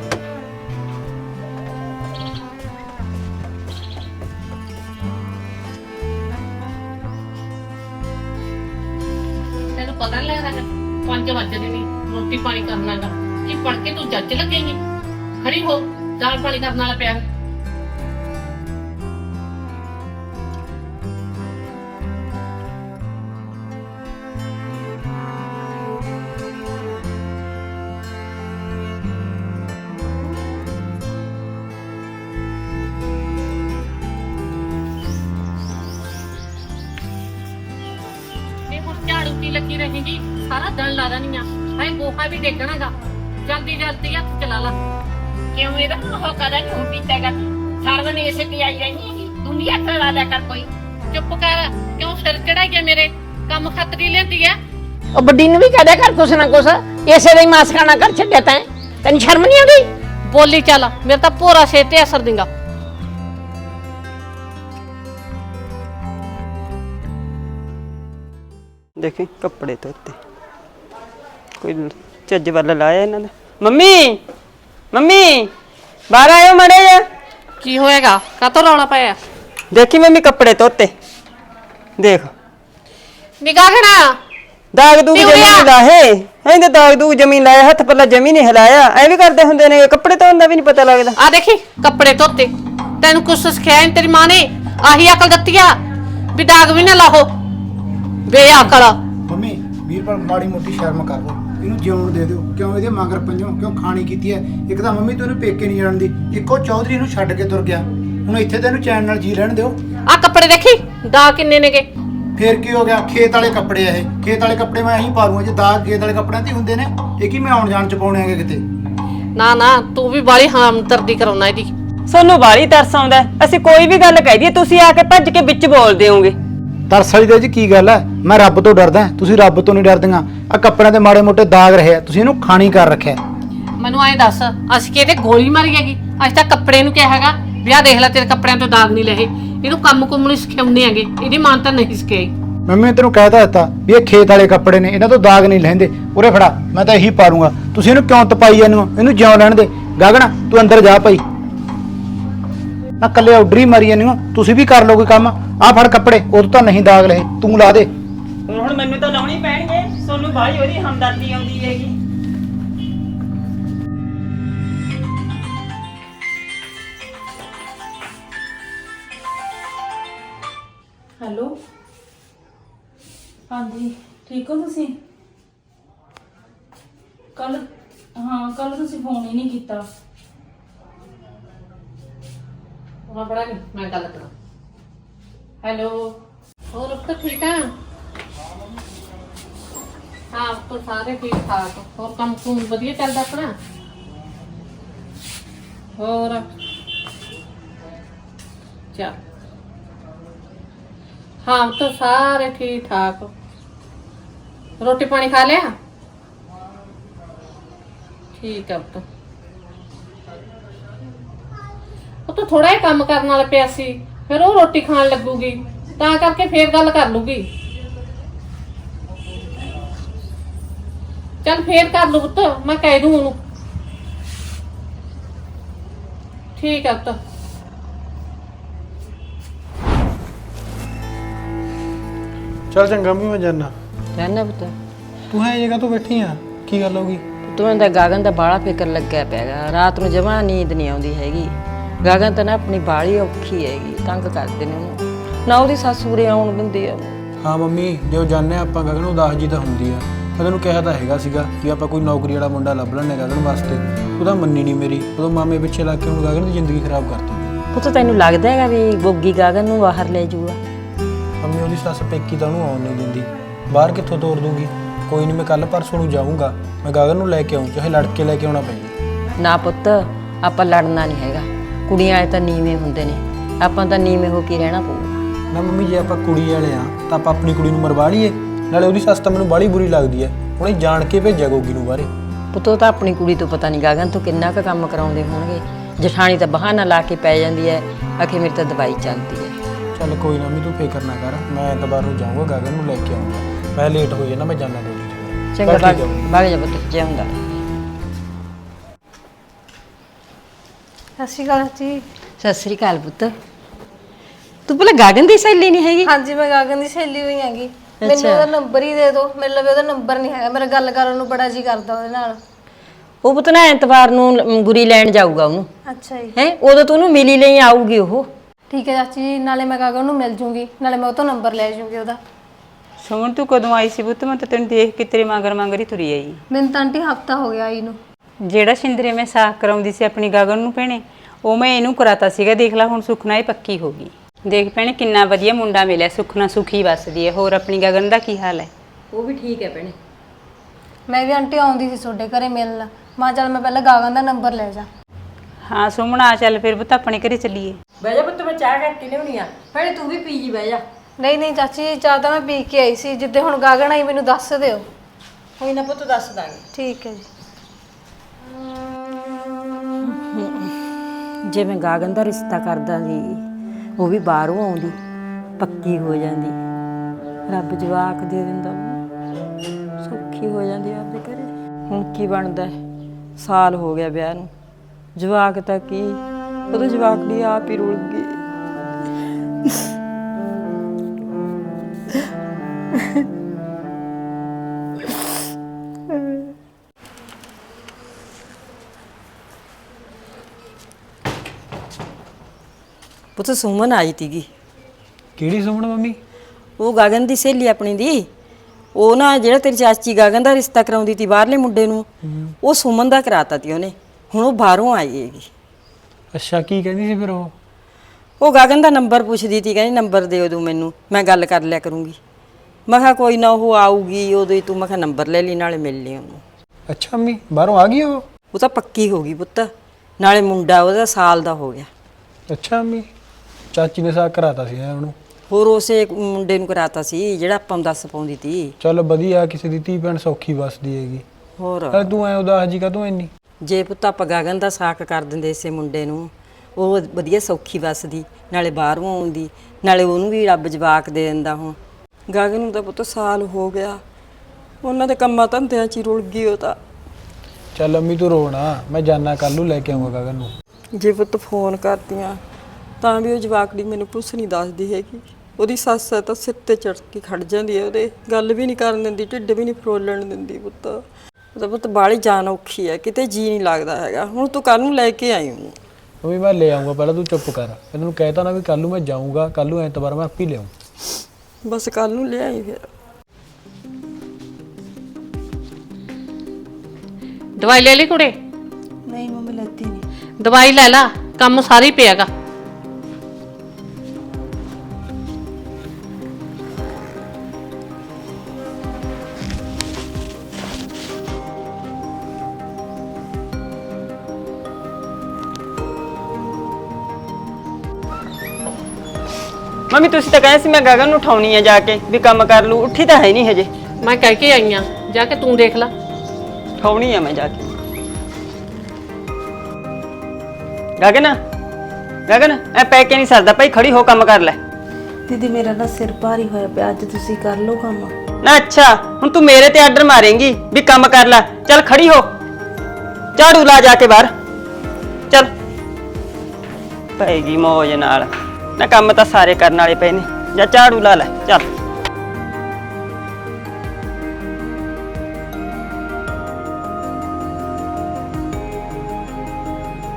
ਤੈਨੂੰ ਪਤਾ ਨਹੀਂ ਲੱਗਦਾ 5 ਵਜੇ ਨਹੀਂ ਰੋਟੀ ਪਾਣੀ ਕਰਨਾਗਾ ਕੀ ਪੜ ਕੇ ਤੂੰ ਜੱਜ ਲੱਗੇਂਗੀ ਖੜੀ ਹੋ, ਦਾਲ ਪਾਣੀ ਕਰਨ ਵਾਲਾ ਪਿਆ। ਗੋਹਾ ਵੀ ਡੇਗਣਾਗਾ ਜਲਦੀ ਜਲਦੀ ਹੱਥ ਚਲਾ ਲਾ। ਕਿਉਂ ਇਹਦਾ ਉਹ ਕਦਾ ਨਹੀਂ ਪੀਤਾਗਾ ਸਾਰਾ ਦਿਨ ਇਸੇ ਤੇ ਆਈ ਰਹਿਣੀ ਹੈਗੀ। ਦੁਨੀਆ ਖੜਾ ਲਿਆ ਕਰ ਕੋਈ। ਚੁੱਪ ਕਰ। ਕਿਉਂ ਸਿਰ ਚੜਾਈ ਗਿਆ ਮੇਰੇ? ਕੰਮ ਖਤਰੀ ਲੈਂਦੀ ਐ ਉਹ ਵੱਡੀ ਨੂੰ ਵੀ ਕਹਦਾ ਕਰ ਕੁਛ ਨਾ ਕੁਛ। ਇਸੇ ਦਾ ਹੀ ਮਾਸ ਖਾਣਾ ਕਰ ਛੱਡਿਆ ਤੈਂ। ਤੈਨੂੰ ਸ਼ਰਮ ਨਹੀਂ ਆਉਂਦੀ? ਬੋਲੀ ਚੱਲ। ਮੇਰੇ ਤਾਂ ਪੂਰਾ ਸਿਰ ਤੇ ਅਸਰ ਦਿੰਗਾ ਦੇਖੀ ਕੱਪੜੇ ਧੋਤੇ। ਕੋਈ ਚੱਜ ਵੱਲ ਲਾਇਆ ਇਹਨਾਂ ਦਾ ਮੰਮੀ ਮੰਮੀ ਬਾਹਰ ਆਇਓ ਮੜੇ ਜਾ ਕੀ ਹੋਏਗਾ? ਕਾਤੋਂ ਰੌਲਾ ਪਾਇਆ? ਦੇਖੀ ਮੰਮੀ ਕੱਪੜੇ ਧੋਤੇ। ਦੇਖ। ਨਿਗਾਹ ਖਣਾ ਦਾਗ ਦੂਗ ਪਿਉ ਲਿਆ। ਜ਼ਮੀਨ ਲਾਹੇ ਇਹਦੇ ਦਾਗ ਦੂਗ ਜ਼ਮੀਨ ਲਾਇਆ ਹੱਥ ਪੱਲਾ ਜਮੀ ਨਹੀਂ ਹਿਲਾਇਆ। ਐ ਵੀ ਕਰਦੇ ਹੁੰਦੇ ਨੇ ਕੱਪੜੇ ਧੋਣ ਦਾ ਵੀ ਨਹੀਂ ਪਤਾ ਲੱਗਦਾ। ਆ ਦੇਖੀ ਕੱਪੜੇ ਧੋਤੇ। ਤੈਨੂੰ ਕੁਛ ਸਿਖਾਇਆ ਨੀ ਤੇਰੀ ਮਾਂ ਨੇ? ਆਹੀ ਅਕਲ ਦਿੱਤੀ ਆ। ਵੀ ਦਾਗ ਵੀ ਨਾ ਲਾਹੋ। ਬੇਅਕਲ। ਮੰਮੀ ਵੀਰਪਾਲ ਮਾੜੀ ਮੋਟੀ ਸ਼ਰਮ ਕਰ ਇਹਨੂੰ ਜਿਉਣ ਦੇ ਦਿਓ। ਕਿਉਂ? ਇਹਦੇ ਮਗਰ ਪੰਜੋ। ਕਿਉਂ ਖਾਣੀ ਕੀਤੀ ਹੈ? ਇੱਕ ਤਾਂ ਮੰਮੀ ਤੂੰ ਇਹਨੂੰ ਪੇਕੇ ਨਹੀਂ ਜਾਣਦੀ ਇੱਕੋ ਚੌਧਰੀ ਨੂੰ ਛੱਡ ਕੇ ਤੁਰ ਗਿਆ। ਹੁਣ ਇੱਥੇ ਤੈਨੂੰ ਚੈਨ ਨਾਲ ਜੀ ਲੈਣ ਦਿਓ। ਆ ਕੱਪੜੇ ਦੇਖੀ? ਦਾਗ ਕਿੰਨੇ ਨੇਗੇ? ਫੇਰ ਕੀ ਹੋ ਗਿਆ? ਖੇਤ ਵਾਲੇ ਕੱਪੜੇ ਆ ਇਹ। ਖੇਤ ਵਾਲੇ ਕੱਪੜੇ ਮੈਂ ਇਹੀ ਪਾ ਲੂੰਗਾ। ਜੇ ਦਾਗ ਖੇਤ ਵਾਲੇ ਕੱਪੜਿਆਂ ਤੇ ਹੀ ਹੁੰਦੇ ਨੇ ਇਹ ਕੀ ਮੈਂ ਆਉਣ ਜਾਣ ਚ ਪਾਉਣੇ ਆਗੇ ਕਿਤੇ? ਨਾ ਨਾ ਤੂੰ ਵੀ ਬਾਲੀ ਹਮਦਰਦੀ ਕਰਾਉਣਾ ਇਹਦੀ। ਸਾਨੂੰ ਬਾਹਲੀ ਤਰਸ ਆਉਂਦਾ ਹੈ। ਅਸੀਂ ਕੋਈ ਵੀ ਗੱਲ ਕਹਿ ਦਈਏ ਤੁਸੀਂ ਆ ਕੇ ਭੱਜ ਕੇ ਵਿੱਚ ਬੋਲਦੇ ਹੋਗੇ ਤਰਸ ਵਾਲੀ ਦੇ ਜੀ ਕੀ ਗੱਲ ਹੈ? ਮੈਂ ਰੱਬ ਤੋਂ ਡਰਦਾ ਤੁਸੀਂ ਰੱਬ ਤੋਂ ਨਹੀਂ ਡਰਦੀਆਂ। ਆ ਕੱਪੜਿਆਂ ਤੇ ਮਾੜੇ ਮੋਟੇ ਦਾਗ ਰਹੇ ਆ। ਤੁਸੀਂ ਇਹਨੂੰ ਖਾਣੀ ਕਰ ਰੱਖਿਆ ਮੈਨੂੰ ਐਂ ਦੱਸ ਅਸੀਂ ਕਿਤੇ ਗੋਲੀ ਮਾਰੀ ਹੈਗੀ? ਅੱਜ ਤਾਂ ਕੱਪੜੇ ਨੂੰ ਕਿਹਾ ਹੈਗਾ ਵਿਆਹ ਦੇਖ ਲੈ ਤੇਰੇ ਕੱਪੜਿਆਂ ਤੋਂ ਦਾਗ ਨਹੀਂ ਲਏ ਇਹਨੂੰ ਕੰਮ ਕੁੰਮ ਨੂੰ ਸਿਖਾਉਂਦੇ ਹੈਗੇ। ਇਹਦੀ ਮਾਂ ਤਾਂ ਨਹੀਂ ਸਿਖਾਈ ਮੰਮੀ ਨੇ ਤੈਨੂੰ ਕਹਿਤਾ ਦਿੱਤਾ ਵੀ ਇਹ ਖੇਤ ਵਾਲੇ ਕੱਪੜੇ ਨੇ ਇਹਨਾਂ ਤੋਂ ਦਾਗ ਨਹੀਂ ਲੈਂਦੇ। ਉਰੇ ਫੜਾ ਮੈਂ ਤਾਂ ਇਹੀ ਪਾ ਲੂੰਗਾ ਤੁਸੀਂ ਇਹਨੂੰ ਕਿਉਂ ਤਪਾਈ ਜਾਂਦੇ ਹੋ? ਇਹਨੂੰ ਜਿਉਂ ਲੈਣ ਦੇ। ਗਗਨ ਤੂੰ ਅੰਦਰ ਜਾ ਭਾਈ। ਨਾ ਕੱਲੇ ਆਰਡਰ ਹੀ ਮਾਰੀ ਜਾਂਦੇ ਹੋ ਤੁਸੀਂ ਵੀ ਕਰ ਲਓਗੇ ਕੰਮ। ਆਹ ਫੜ ਕੱਪੜੇ ਉਦੋਂ ਤਾਂ ਨਹੀਂ ਦਾਗ ਲਏ। ਤੂੰ ਲਾ ਦੇ। ਹੁਣ ਮੈਨੂੰ ਤਾਂ ਲਾਉਣੀ ਪੈਣਗੇ। ਤੁਹਾਨੂੰ ਬਾਹਲੀ ਉਹਦੀ ਹਮਦਰਦੀ ਆਉਂਦੀ ਹੈਗੀ। ਹੈਲੋ? ਹਾਂਜੀ ਠੀਕ ਹੋ ਤੁਸੀਂ? ਕੱਲ ਹਾਂ ਕੱਲ ਤੁਸੀਂ ਫੋਨ ਹੀ ਨਹੀਂ ਕੀਤਾ। ਉਹਨਾਂ ਬੜਾ ਮੈਂ ਗੱਲ ਕਰਾਂ ਹੈਲੋ ਹੋਰ ਅਬ ਤੱਕ ਠੀਕ ਆ ਹਾਂ ਅਬ ਤਾਂ ਸਾਰੇ ਠੀਕ ਠਾਕ ਹੋਰ ਕੰਮ ਕੁਮ ਵਧੀਆ ਚੱਲਦਾ ਆਪਣਾ ਹੋਰ ਚਾ ਹਾਂ ਅਬ ਤਾਂ ਸਾਰੇ ਠੀਕ ਠਾਕ ਰੋਟੀ ਪਾਣੀ ਖਾ ਲਿਆ ਠੀਕ ਆ ਪੁੱਤ ਉਹ ਤਾਂ ਥੋੜਾ ਜਿਹਾ ਕੰਮ ਕਰਨ ਵਾਲਾ ਪਿਆ ਸੀ ਫਿਰ ਉਹ ਰੋਟੀ ਖਾਣ ਲੱਗੂਗੀ ਤਾਂ ਕਰਕੇ ਫੇਰ ਗੱਲ ਕਰ ਲੂਗੀ। ਚੱਲ ਫੇਰ ਕਰ ਲੂ ਪੁੱਤ ਮੈਂ ਕਹਿ ਦੂੰ ਉਹਨੂੰ। ਠੀਕ ਆ ਪੁੱਤ। ਚੱਲ ਚੰਗਾ ਮੈਂ ਜਾਣਾ ਰਹਿਣਾ ਪੁੱਤ। ਤੂੰ ਹੈ ਜਗ੍ਹਾ ਤੋਂ ਬੈਠੀ ਆ ਕੀ ਗੱਲ ਹੋ ਗਈ? ਤੂੰ ਦਾ ਗਾਗਨ ਦਾ ਬਾਲਾ ਫਿਕਰ ਲੱਗਿਆ ਪਿਆਗਾ ਰਾਤ ਨੂੰ ਜਮਾ ਨੀਂਦ ਨਹੀਂ ਆਉਂਦੀ ਹੈਗੀ। ਗਾਗਨ ਤਾਂ ਨਾ ਆਪਣੀ ਬਾਲੀ ਔਖੀ ਹੈਗੀ ਤੰਗ ਕਰਦੇ ਨੇ ਉਹਨੂੰ। ਨਾ ਉਹਦੀ ਸੱਸ ਉਰੇ ਆਉਣ ਦਿੰਦੀ ਆ। ਹਾਂ ਮੰਮੀ ਜੇ ਜਾਣਦੇ ਆਪਾਂ ਗਗਨ ਉਦਾਸ ਜੀ ਤਾਂ ਹੁੰਦੀ ਆ। ਮੈਂ ਤੈਨੂੰ ਕਿਹਾ ਤਾਂ ਹੈਗਾ ਸੀਗਾ ਵੀ ਆਪਾਂ ਕੋਈ ਨੌਕਰੀ ਵਾਲਾ ਮੁੰਡਾ ਲੱਭ ਲੈਣੇ ਗਗਨ ਵਾਸਤੇ। ਉਹਦਾ ਮੰਨੀ ਨਹੀਂ ਮੇਰੀ। ਉਦੋਂ ਮਾਮੇ ਪਿੱਛੇ ਲੱਗ ਕੇ ਹੁਣ ਗਗਨ ਦੀ ਜ਼ਿੰਦਗੀ ਖਰਾਬ ਕਰਤੀ। ਪੁੱਤ ਤੈਨੂੰ ਲੱਗਦਾ ਹੈਗਾ ਵੀ ਗੋਗੀ ਗਾਗਨ ਨੂੰ ਬਾਹਰ ਲੈ ਜਾਊਗਾ ਮੰਮੀ ਉਹਦੀ ਸੱਸ ਪੇਕੀ ਤਾਂ ਉਹਨੂੰ ਆਉਣ ਨਹੀਂ ਦਿੰਦੀ। ਬਾਹਰ ਕਿੱਥੋਂ ਤੋਰ ਦੂਗੀ? ਕੋਈ ਨਹੀਂ ਮੈਂ ਕੱਲ ਪਰਸੋਂ ਨੂੰ ਜਾਊਂਗਾ। ਮੈਂ ਗਗਨ ਨੂੰ ਲੈ ਕੇ ਆਉਂ ਚਾਹੇ ਲੜ ਕੇ ਲੈ ਕੇ ਆਉਣਾ ਪਏ। ਨਾ ਪੁੱਤ ਆਪਾਂ ਲੜਨਾ ਨਹੀਂ ਹੈਗਾ। ਕੁੜੀਆਂ ਵਾਲੇ ਤਾਂ ਨੀਵੇਂ ਹੁੰਦੇ ਨੇ। ਆਪਾਂ ਤਾਂ ਨੀਵੇਂ ਹੋ ਕੇ ਰਹਿਣਾ ਪਊਗਾ। ਨਾ ਮੰਮੀ ਜੇ ਆਪਾਂ ਕੁੜੀ ਵਾਲੇ ਆ ਤਾਂ ਆਪਾਂ ਆਪਣੀ ਕੁੜੀ ਨੂੰ ਮਰਵਾ ਲਈਏ। ਨਾਲੇ ਉਹਦੀ ਸੱਸ ਤਾਂ ਮੈਨੂੰ ਬਾਹਲੀ ਬੁਰੀ ਲੱਗਦੀ ਐ। ਉਹਨੇ ਜਾਣ ਕੇ ਭੇਜਿਆ ਗੋਗੀ ਨੂੰ ਬਾਹਰੇ। ਪੁੱਤ ਤਾਂ ਆਪਣੀ ਕੁੜੀ ਤੋਂ ਪਤਾ ਨਹੀਂ ਗਾਗਨ ਤੋਂ ਕਿੰਨਾ ਕੁ ਕੰਮ ਕਰਾਉਂਦੇ ਹੋਣਗੇ। ਜਠਾਣੀ ਤਾਂ ਬਹਾਨਾ ਲਾ ਕੇ ਪੈ ਜਾਂਦੀ ਹੈ ਆਖੇ ਮੇਰੀ ਤਾਂ ਦਵਾਈ ਚੱਲਦੀ ਹੈ ਚੱਲ ਕੋਈ ਨਾ ਮੰਮੀ ਤੂੰ ਫਿਕਰ ਨਾ ਕਰ। ਮੈਂ ਐਤਵਾਰ ਨੂੰ ਜਾਊਂਗਾ ਗਗਨ ਨੂੰ ਲੈ ਕੇ ਆਊਂਗਾ। ਮੈਂ ਲੇਟ ਹੋ ਜਾਣਾ ਮੈਂ ਜਾਣਾ ਡਿਊਟੀ ਤੇ। ਚੰਗਾ ਬਾਗ ਜਾ ਪੁੱਤ ਜੇ ਹੁੰਦਾ ਸਤਿ ਸ਼੍ਰੀ ਅਕਾਲ ਜੀ। ਸਤਿ ਸ੍ਰੀ ਅਕਾਲ ਪੁੱਤ। ਤੂੰ ਭਲਾ ਗਾਗਨ ਦੀ ਸਹੇਲੀ ਨਹੀਂ ਹੈਗੀ? ਹਾਂਜੀ ਮੈਂ ਗਾਗਨ ਦੀ ਸਹੇਲੀ ਹੋਈ ਹੈਗੀ। ਮੈਨੂੰ ਉਹਦਾ ਨੰਬਰ ਹੀ ਦੇ ਦਿਓ ਮੇਰੇ ਲਵੇ ਉਹਦਾ ਨੰਬਰ ਨਹੀਂ ਹੈਗਾ। ਮੇਰਾ ਗੱਲ ਕਰਨ ਨੂੰ ਬੜਾ ਜੀ ਕਰਦਾ ਉਹਦੇ ਨਾਲ। ਉਹ ਪੁੱਤ ਨਾ ਐਤਵਾਰ ਨੂੰ ਲ- ਗੁਰੀ ਲੈਣ ਜਾਊਗਾ ਉਹਨੂੰ। ਅੱਛਾ ਜੀ। ਹੈ? ਉਦੋਂ ਤੂੰ ਉਹਨੂੰ ਮਿਲੀ ਲਈ ਆਊਗੀ ਉਹ। ਠੀਕ ਹੈ ਚਾਚੀ ਜੀ ਨਾਲੇ ਮੈਂ ਗਗਨ ਨੂੰ ਮਿਲ ਜੂੰਗੀ। ਨਾਲੇ ਮੈਂ ਉਹ ਤੋਂ ਨੰਬਰ ਲੈ ਜੂੰਗੀ ਉਹਦਾ। ਸੁਮਨ ਤੂੰ ਕਦੋਂ ਆਈ ਸੀ ਪੁੱਤ? ਮੈਂ ਤਾਂ ਤੈਨੂੰ ਦੇਖ ਕੇ ਤੇਰੇ ਮਗਰ ਮਗਰ ਹੀ ਤੁਰੀ ਆਈ। ਮੈਨੂੰ ਤਾਂ ਆਂਟੀ ਹਫਤਾ ਹੋ ਗਿਆ ਆਈ ਨੂੰ। ਜਿਹੜਾ ਸਿੰਦਰੇ ਮੈਂ ਸਾਖ ਕਰਾਉਂਦੀ ਸੀ ਆਪਣੀ ਗਗਨ ਨੂੰ ਭੈਣੇ ਉਹ ਮੈਂ ਇਹਨੂੰ ਕਰਾਤਾ ਸੀਗਾ ਦੇਖ ਲੈ ਹੁਣ ਸੁਖਨਾ ਹੀ ਪੱਕੀ ਹੋ ਗਈ। ਦੇਖ ਭੈਣੇ ਕਿੰਨਾ ਵਧੀਆ ਮੁੰਡਾ ਮਿਲਿਆ ਸੁਖਨਾ ਸੁਖੀ ਵਸਦੀ ਹੈ ਹੋਰ ਆਪਣੀ ਗਗਨ ਦਾ ਕੀ ਹਾਲ ਹੈ? ਉਹ ਵੀ ਠੀਕ ਹੈ ਭੈਣੇ। ਮੈਂ ਵੀ ਆਂਟੀ ਆਉਂਦੀ ਸੀ ਤੁਹਾਡੇ ਘਰੇ ਮਿਲਣ। ਮਾਂ ਚੱਲ ਮੈਂ ਪਹਿਲਾਂ ਗਗਨ ਦਾ ਨੰਬਰ ਲੈ ਜਾ। ਹਾਂ ਸੁਮਨ ਆ ਚੱਲ ਫਿਰ ਪੁੱਤ ਆਪਣੇ ਘਰੇ ਚੱਲੀਏ। ਬਹਿ ਜਾ ਪੁੱਤ ਮੈਂ ਚਾਹ ਕਰਕੇ ਲਿਆਉਣੀ ਆ। ਭੈਣੇ ਤੂੰ ਵੀ ਪੀ ਜੀ ਬਹਿ ਜਾ। ਨਹੀਂ ਨਹੀਂ ਚਾਚੀ ਚਾਹ ਤਾਂ ਮੈਂ ਪੀ ਕੇ ਆਈ ਸੀ। ਜਿੱਦੇ ਹੁਣ ਗਗਨ ਆਈ ਮੈਨੂੰ ਦੱਸ ਦਿਓ। ਕੋਈ ਨਾ ਪੁੱਤ ਦੱਸ ਦਾਂਗੇ। ਠੀਕ ਹੈ ਜੀ। ਜੇ ਗਾਗਨ ਦਾ ਰਿਸ਼ਤਾ ਕਰਦਾ ਜੀ ਉਹ ਵੀ ਬਾਹਰੋਂ ਆਉਂਦੀ, ਪੱਕੀ ਹੋ ਜਾਂਦੀ। ਰੱਬ ਜਵਾਕ ਦੇ ਦਿੰਦਾ ਉਹਨੂੰ। ਸੌਖੀ ਹੋ ਜਾਂਦੀ ਆਪਦੇ ਘਰੇ। ਹੁਣ ਕੀ ਬਣਦਾ ਹੈ? ਸਾਲ ਹੋ ਗਿਆ ਵਿਆਹ ਨੂੰ। ਜਵਾਕ ਤਾਂ ਕੀ? ਉਹਦੇ ਜਵਾਕ ਦੀ ਆਪ ਹੀ ਰੁਲ ਗਈ। ਪੁੱਤ ਸੁਮਨ ਆਈ ਤੀਗੀ। ਕਿਹੜੀ ਸੁਮਣ ਮੰਮੀ? ਉਹ ਗਗਨ ਦੀ ਸਹੇਲੀ ਆਪਣੀ ਦੀ। ਉਹ ਨਾ ਜਿਹੜਾ ਤੇਰੀ ਚਾਚੀ ਗਗਨ ਦਾ ਰਿਸ਼ਤਾ ਕਰਾਉਂਦੀ ਤੀ ਬਾਹਰਲੇ ਮੁੰਡੇ ਨੂੰ ਉਹ ਸੁਮਨ ਦਾ ਕਰਾਤਾ ਤੀ ਉਹਨੇ। ਹੁਣ ਉਹ ਬਾਹਰੋਂ ਆਈ ਹੈਗੀ। ਅੱਛਾ ਕੀ ਕਹਿੰਦੀ ਸੀ ਫਿਰ ਉਹ? ਉਹ ਗਗਨ ਦਾ ਨੰਬਰ ਪੁੱਛਦੀ ਤੀ ਕਹਿੰਦੀ ਨੰਬਰ ਦਿਓ ਤੂੰ ਮੈਨੂੰ ਮੈਂ ਗੱਲ ਕਰ ਲਿਆ ਕਰੂੰਗੀ। ਮੈਂ ਕਿਹਾ ਕੋਈ ਨਾ ਉਹ ਆਊਗੀ ਉਦੋਂ ਹੀ ਤੂੰ ਮੈਂ ਕਿਹਾ ਨੰਬਰ ਲੈ ਲਈ ਨਾਲੇ ਮਿਲ ਲਈ ਉਹਨੂੰ। ਅੱਛਾ ਮੰਮੀ ਬਾਹਰੋਂ ਆ ਗਈ ਉਹ? ਉਹ ਤਾਂ ਪੱਕੀ ਹੋ ਗਈ ਪੁੱਤ। ਨਾਲੇ ਮੁੰਡਾ ਉਹਦਾ ਸਾਲ ਦਾ ਹੋ ਗਿਆ। ਅੱਛਾ ਮੰਮੀ। ਚਾਚੀ ਨੇ ਸਾਕ ਕਰਾਤਾ ਸੀ ਉਹਨੂੰ ਹੋਰ ਉਸੇ ਮੁੰਡੇ ਨੂੰ ਕਰਾਤਾ ਸੀ ਜਿਹੜਾ ਆਪਾਂ ਨੂੰ ਦੱਸ ਪਾਉਂਦੀ ਤੀ। ਚਲ ਵਧੀਆ ਕਿਸੇ ਦੀ ਧੀ ਭੈਣ ਸੌਖੀ ਵਸਦੀ ਹੈਗੀ। ਹੋਰ? ਨਾਲੇ ਤੂੰ ਐ ਉਦਾਸ ਜੀ ਕਾ ਤੂੰ ਇੰਨੀ ਜੇ ਪੁੱਤ ਆਪਾਂ ਗਗਨ ਦਾ ਸਾਕ ਕਰ ਦਿੰਦੇ ਇਸੇ ਮੁੰਡੇ ਨੂੰ ਉਹ ਵਧੀਆ ਸੌਖੀ ਵਸਦੀ ਨਾਲੇ ਬਾਹਰੋਂ ਆਉਂਦੀ ਨਾਲੇ ਉਹਨੂੰ ਵੀ ਰੱਬ ਜਵਾਕ ਦੇ ਦਿੰਦਾ ਹੁਣ। ਗਗਨ ਨੂੰ ਤਾਂ ਪੁੱਤ ਸਾਲ ਹੋ ਗਿਆ ਉਹਨਾਂ ਦੇ ਕੰਮਾਂ ਧੰਦਿਆਂ 'ਚ ਹੀ ਰੁਲ ਗਈ ਉਹ ਤਾਂ। ਚੱਲ ਅੰਮੀ ਤੂੰ ਰੋਣਾ ਮੈਂ ਜਾਣਾ ਕੱਲ ਨੂੰ ਲੈ ਕੇ ਆਉਂਗਾ ਗਗਨ ਨੂੰ। ਜੇ ਪੁੱਤ ਫੋਨ ਕਰਦੀਆਂ ਤਾਂ ਵੀ ਉਹ ਜਵਾਕੜੀ ਮੈਨੂੰ ਕੁਛ ਨਹੀਂ ਦੱਸਦੀ ਹੈਗੀ। ਉਹਦੀ ਸੱਸ ਹੈ ਤਾਂ ਸਿਰ ਤੇ ਚੜ ਕੇ ਖੜ ਜਾਂਦੀ ਹੈ। ਉਹਦੇ ਗੱਲ ਵੀ ਨਹੀਂ ਕਰਨ ਦਿੰਦੀ ਢਿੱਡ ਵੀ ਨਹੀਂ ਫਰੋਲਣ ਦਿੰਦੀ ਪੁੱਤ। ਉਹਦਾ ਪੁੱਤ ਬਾਹਲੀ ਜਾਨ ਔਖੀ ਹੈ ਕਿਤੇ ਜੀ ਨਹੀਂ ਲੱਗਦਾ ਹੈਗਾ। ਹੁਣ ਤੂੰ ਕੱਲ ਨੂੰ ਲੈ ਕੇ ਆਈ ਉਹਨੂੰ ਮੰਮੀ ਮੈਂ ਲੈ ਆਉਂਗਾ ਪਹਿਲਾਂ ਤੂੰ ਚੁੱਪ ਕਰ। ਮੈਂ ਤੈਨੂੰ ਕਹਿਤਾ ਨਾ ਵੀ ਕੱਲ ਨੂੰ ਮੈਂ ਜਾਊਂਗਾ ਕੱਲ ਨੂੰ ਐਤਵਾਰ ਮੈਂ ਆਪੇ ਲਿਆਉਂ ਬਸ ਕੱਲ ਨੂੰ ਲੈ ਆਈ ਫਿਰ। ਦਵਾਈ ਲੈ ਲਈ ਕੁੜੇ? ਨਹੀਂ ਮੰਮੀ ਲੈਤੀ ਨਹੀਂ ਦਵਾਈ ਲੈ ਲਾ ਕੰਮ ਸਾਰੀ ਪਿਆਗਾ ਮੰਮੀ ਤੁਸੀਂ ਤਾਂ ਕਹਿੰਦੇ ਸੀ ਮੈਂ ਗਗਨ ਨੂੰ ਉਠਾਉਣੀ ਹੈ ਜਾ ਕੇ ਵੀ ਕੰਮ ਕਰ ਲੂ ਉੱਠੀ ਤਾਂ ਹੈ ਨਹੀਂ ਹਜੇ। ਮੈਂ ਕਹਿ ਕੇ ਆਈ ਆਂ ਜਾ ਕੇ ਤੂੰ ਦੇਖ ਲੈ। ਉਠਾਉਣੀ ਹੈ ਮੈਂ ਜਾ ਕੇ। ਗਗਨ ਗਗਨ ਐ ਪੈ ਕੇ ਨਹੀਂ ਸਰਦਾ ਭਾਈ ਖੜੀ ਹੋ ਕੰਮ ਕਰ ਲੈ। ਦੀਦੀ ਮੇਰਾ ਨਾ ਸਿਰ ਭਾਰੀ ਹੋਇਆ ਪਿਆ ਅੱਜ ਤੁਸੀਂ ਕਰ ਲਓ ਕੰਮ। ਨਾ ਅੱਛਾ ਹੁਣ ਤੂੰ ਮੇਰੇ ਤੇ ਆਰਡਰ ਮਾਰੇਂਗੀ ਵੀ ਕੰਮ ਕਰ ਲੈ। ਚੱਲ ਖੜੀ ਹੋ। ਝਾੜੂ ਲਾ ਜਾ ਕੇ ਬਾਹਰ। ਚੱਲ। ਪਏਗੀ ਮੌਜ ਨਾਲ। ਨਾ ਕੰਮ ਤਾਂ ਸਾਰੇ ਕਰਨ ਵਾਲੇ ਪਏ ਨੇ। ਜਾਂ ਝਾੜੂ ਲਾ ਲੈ ਚੱਲ।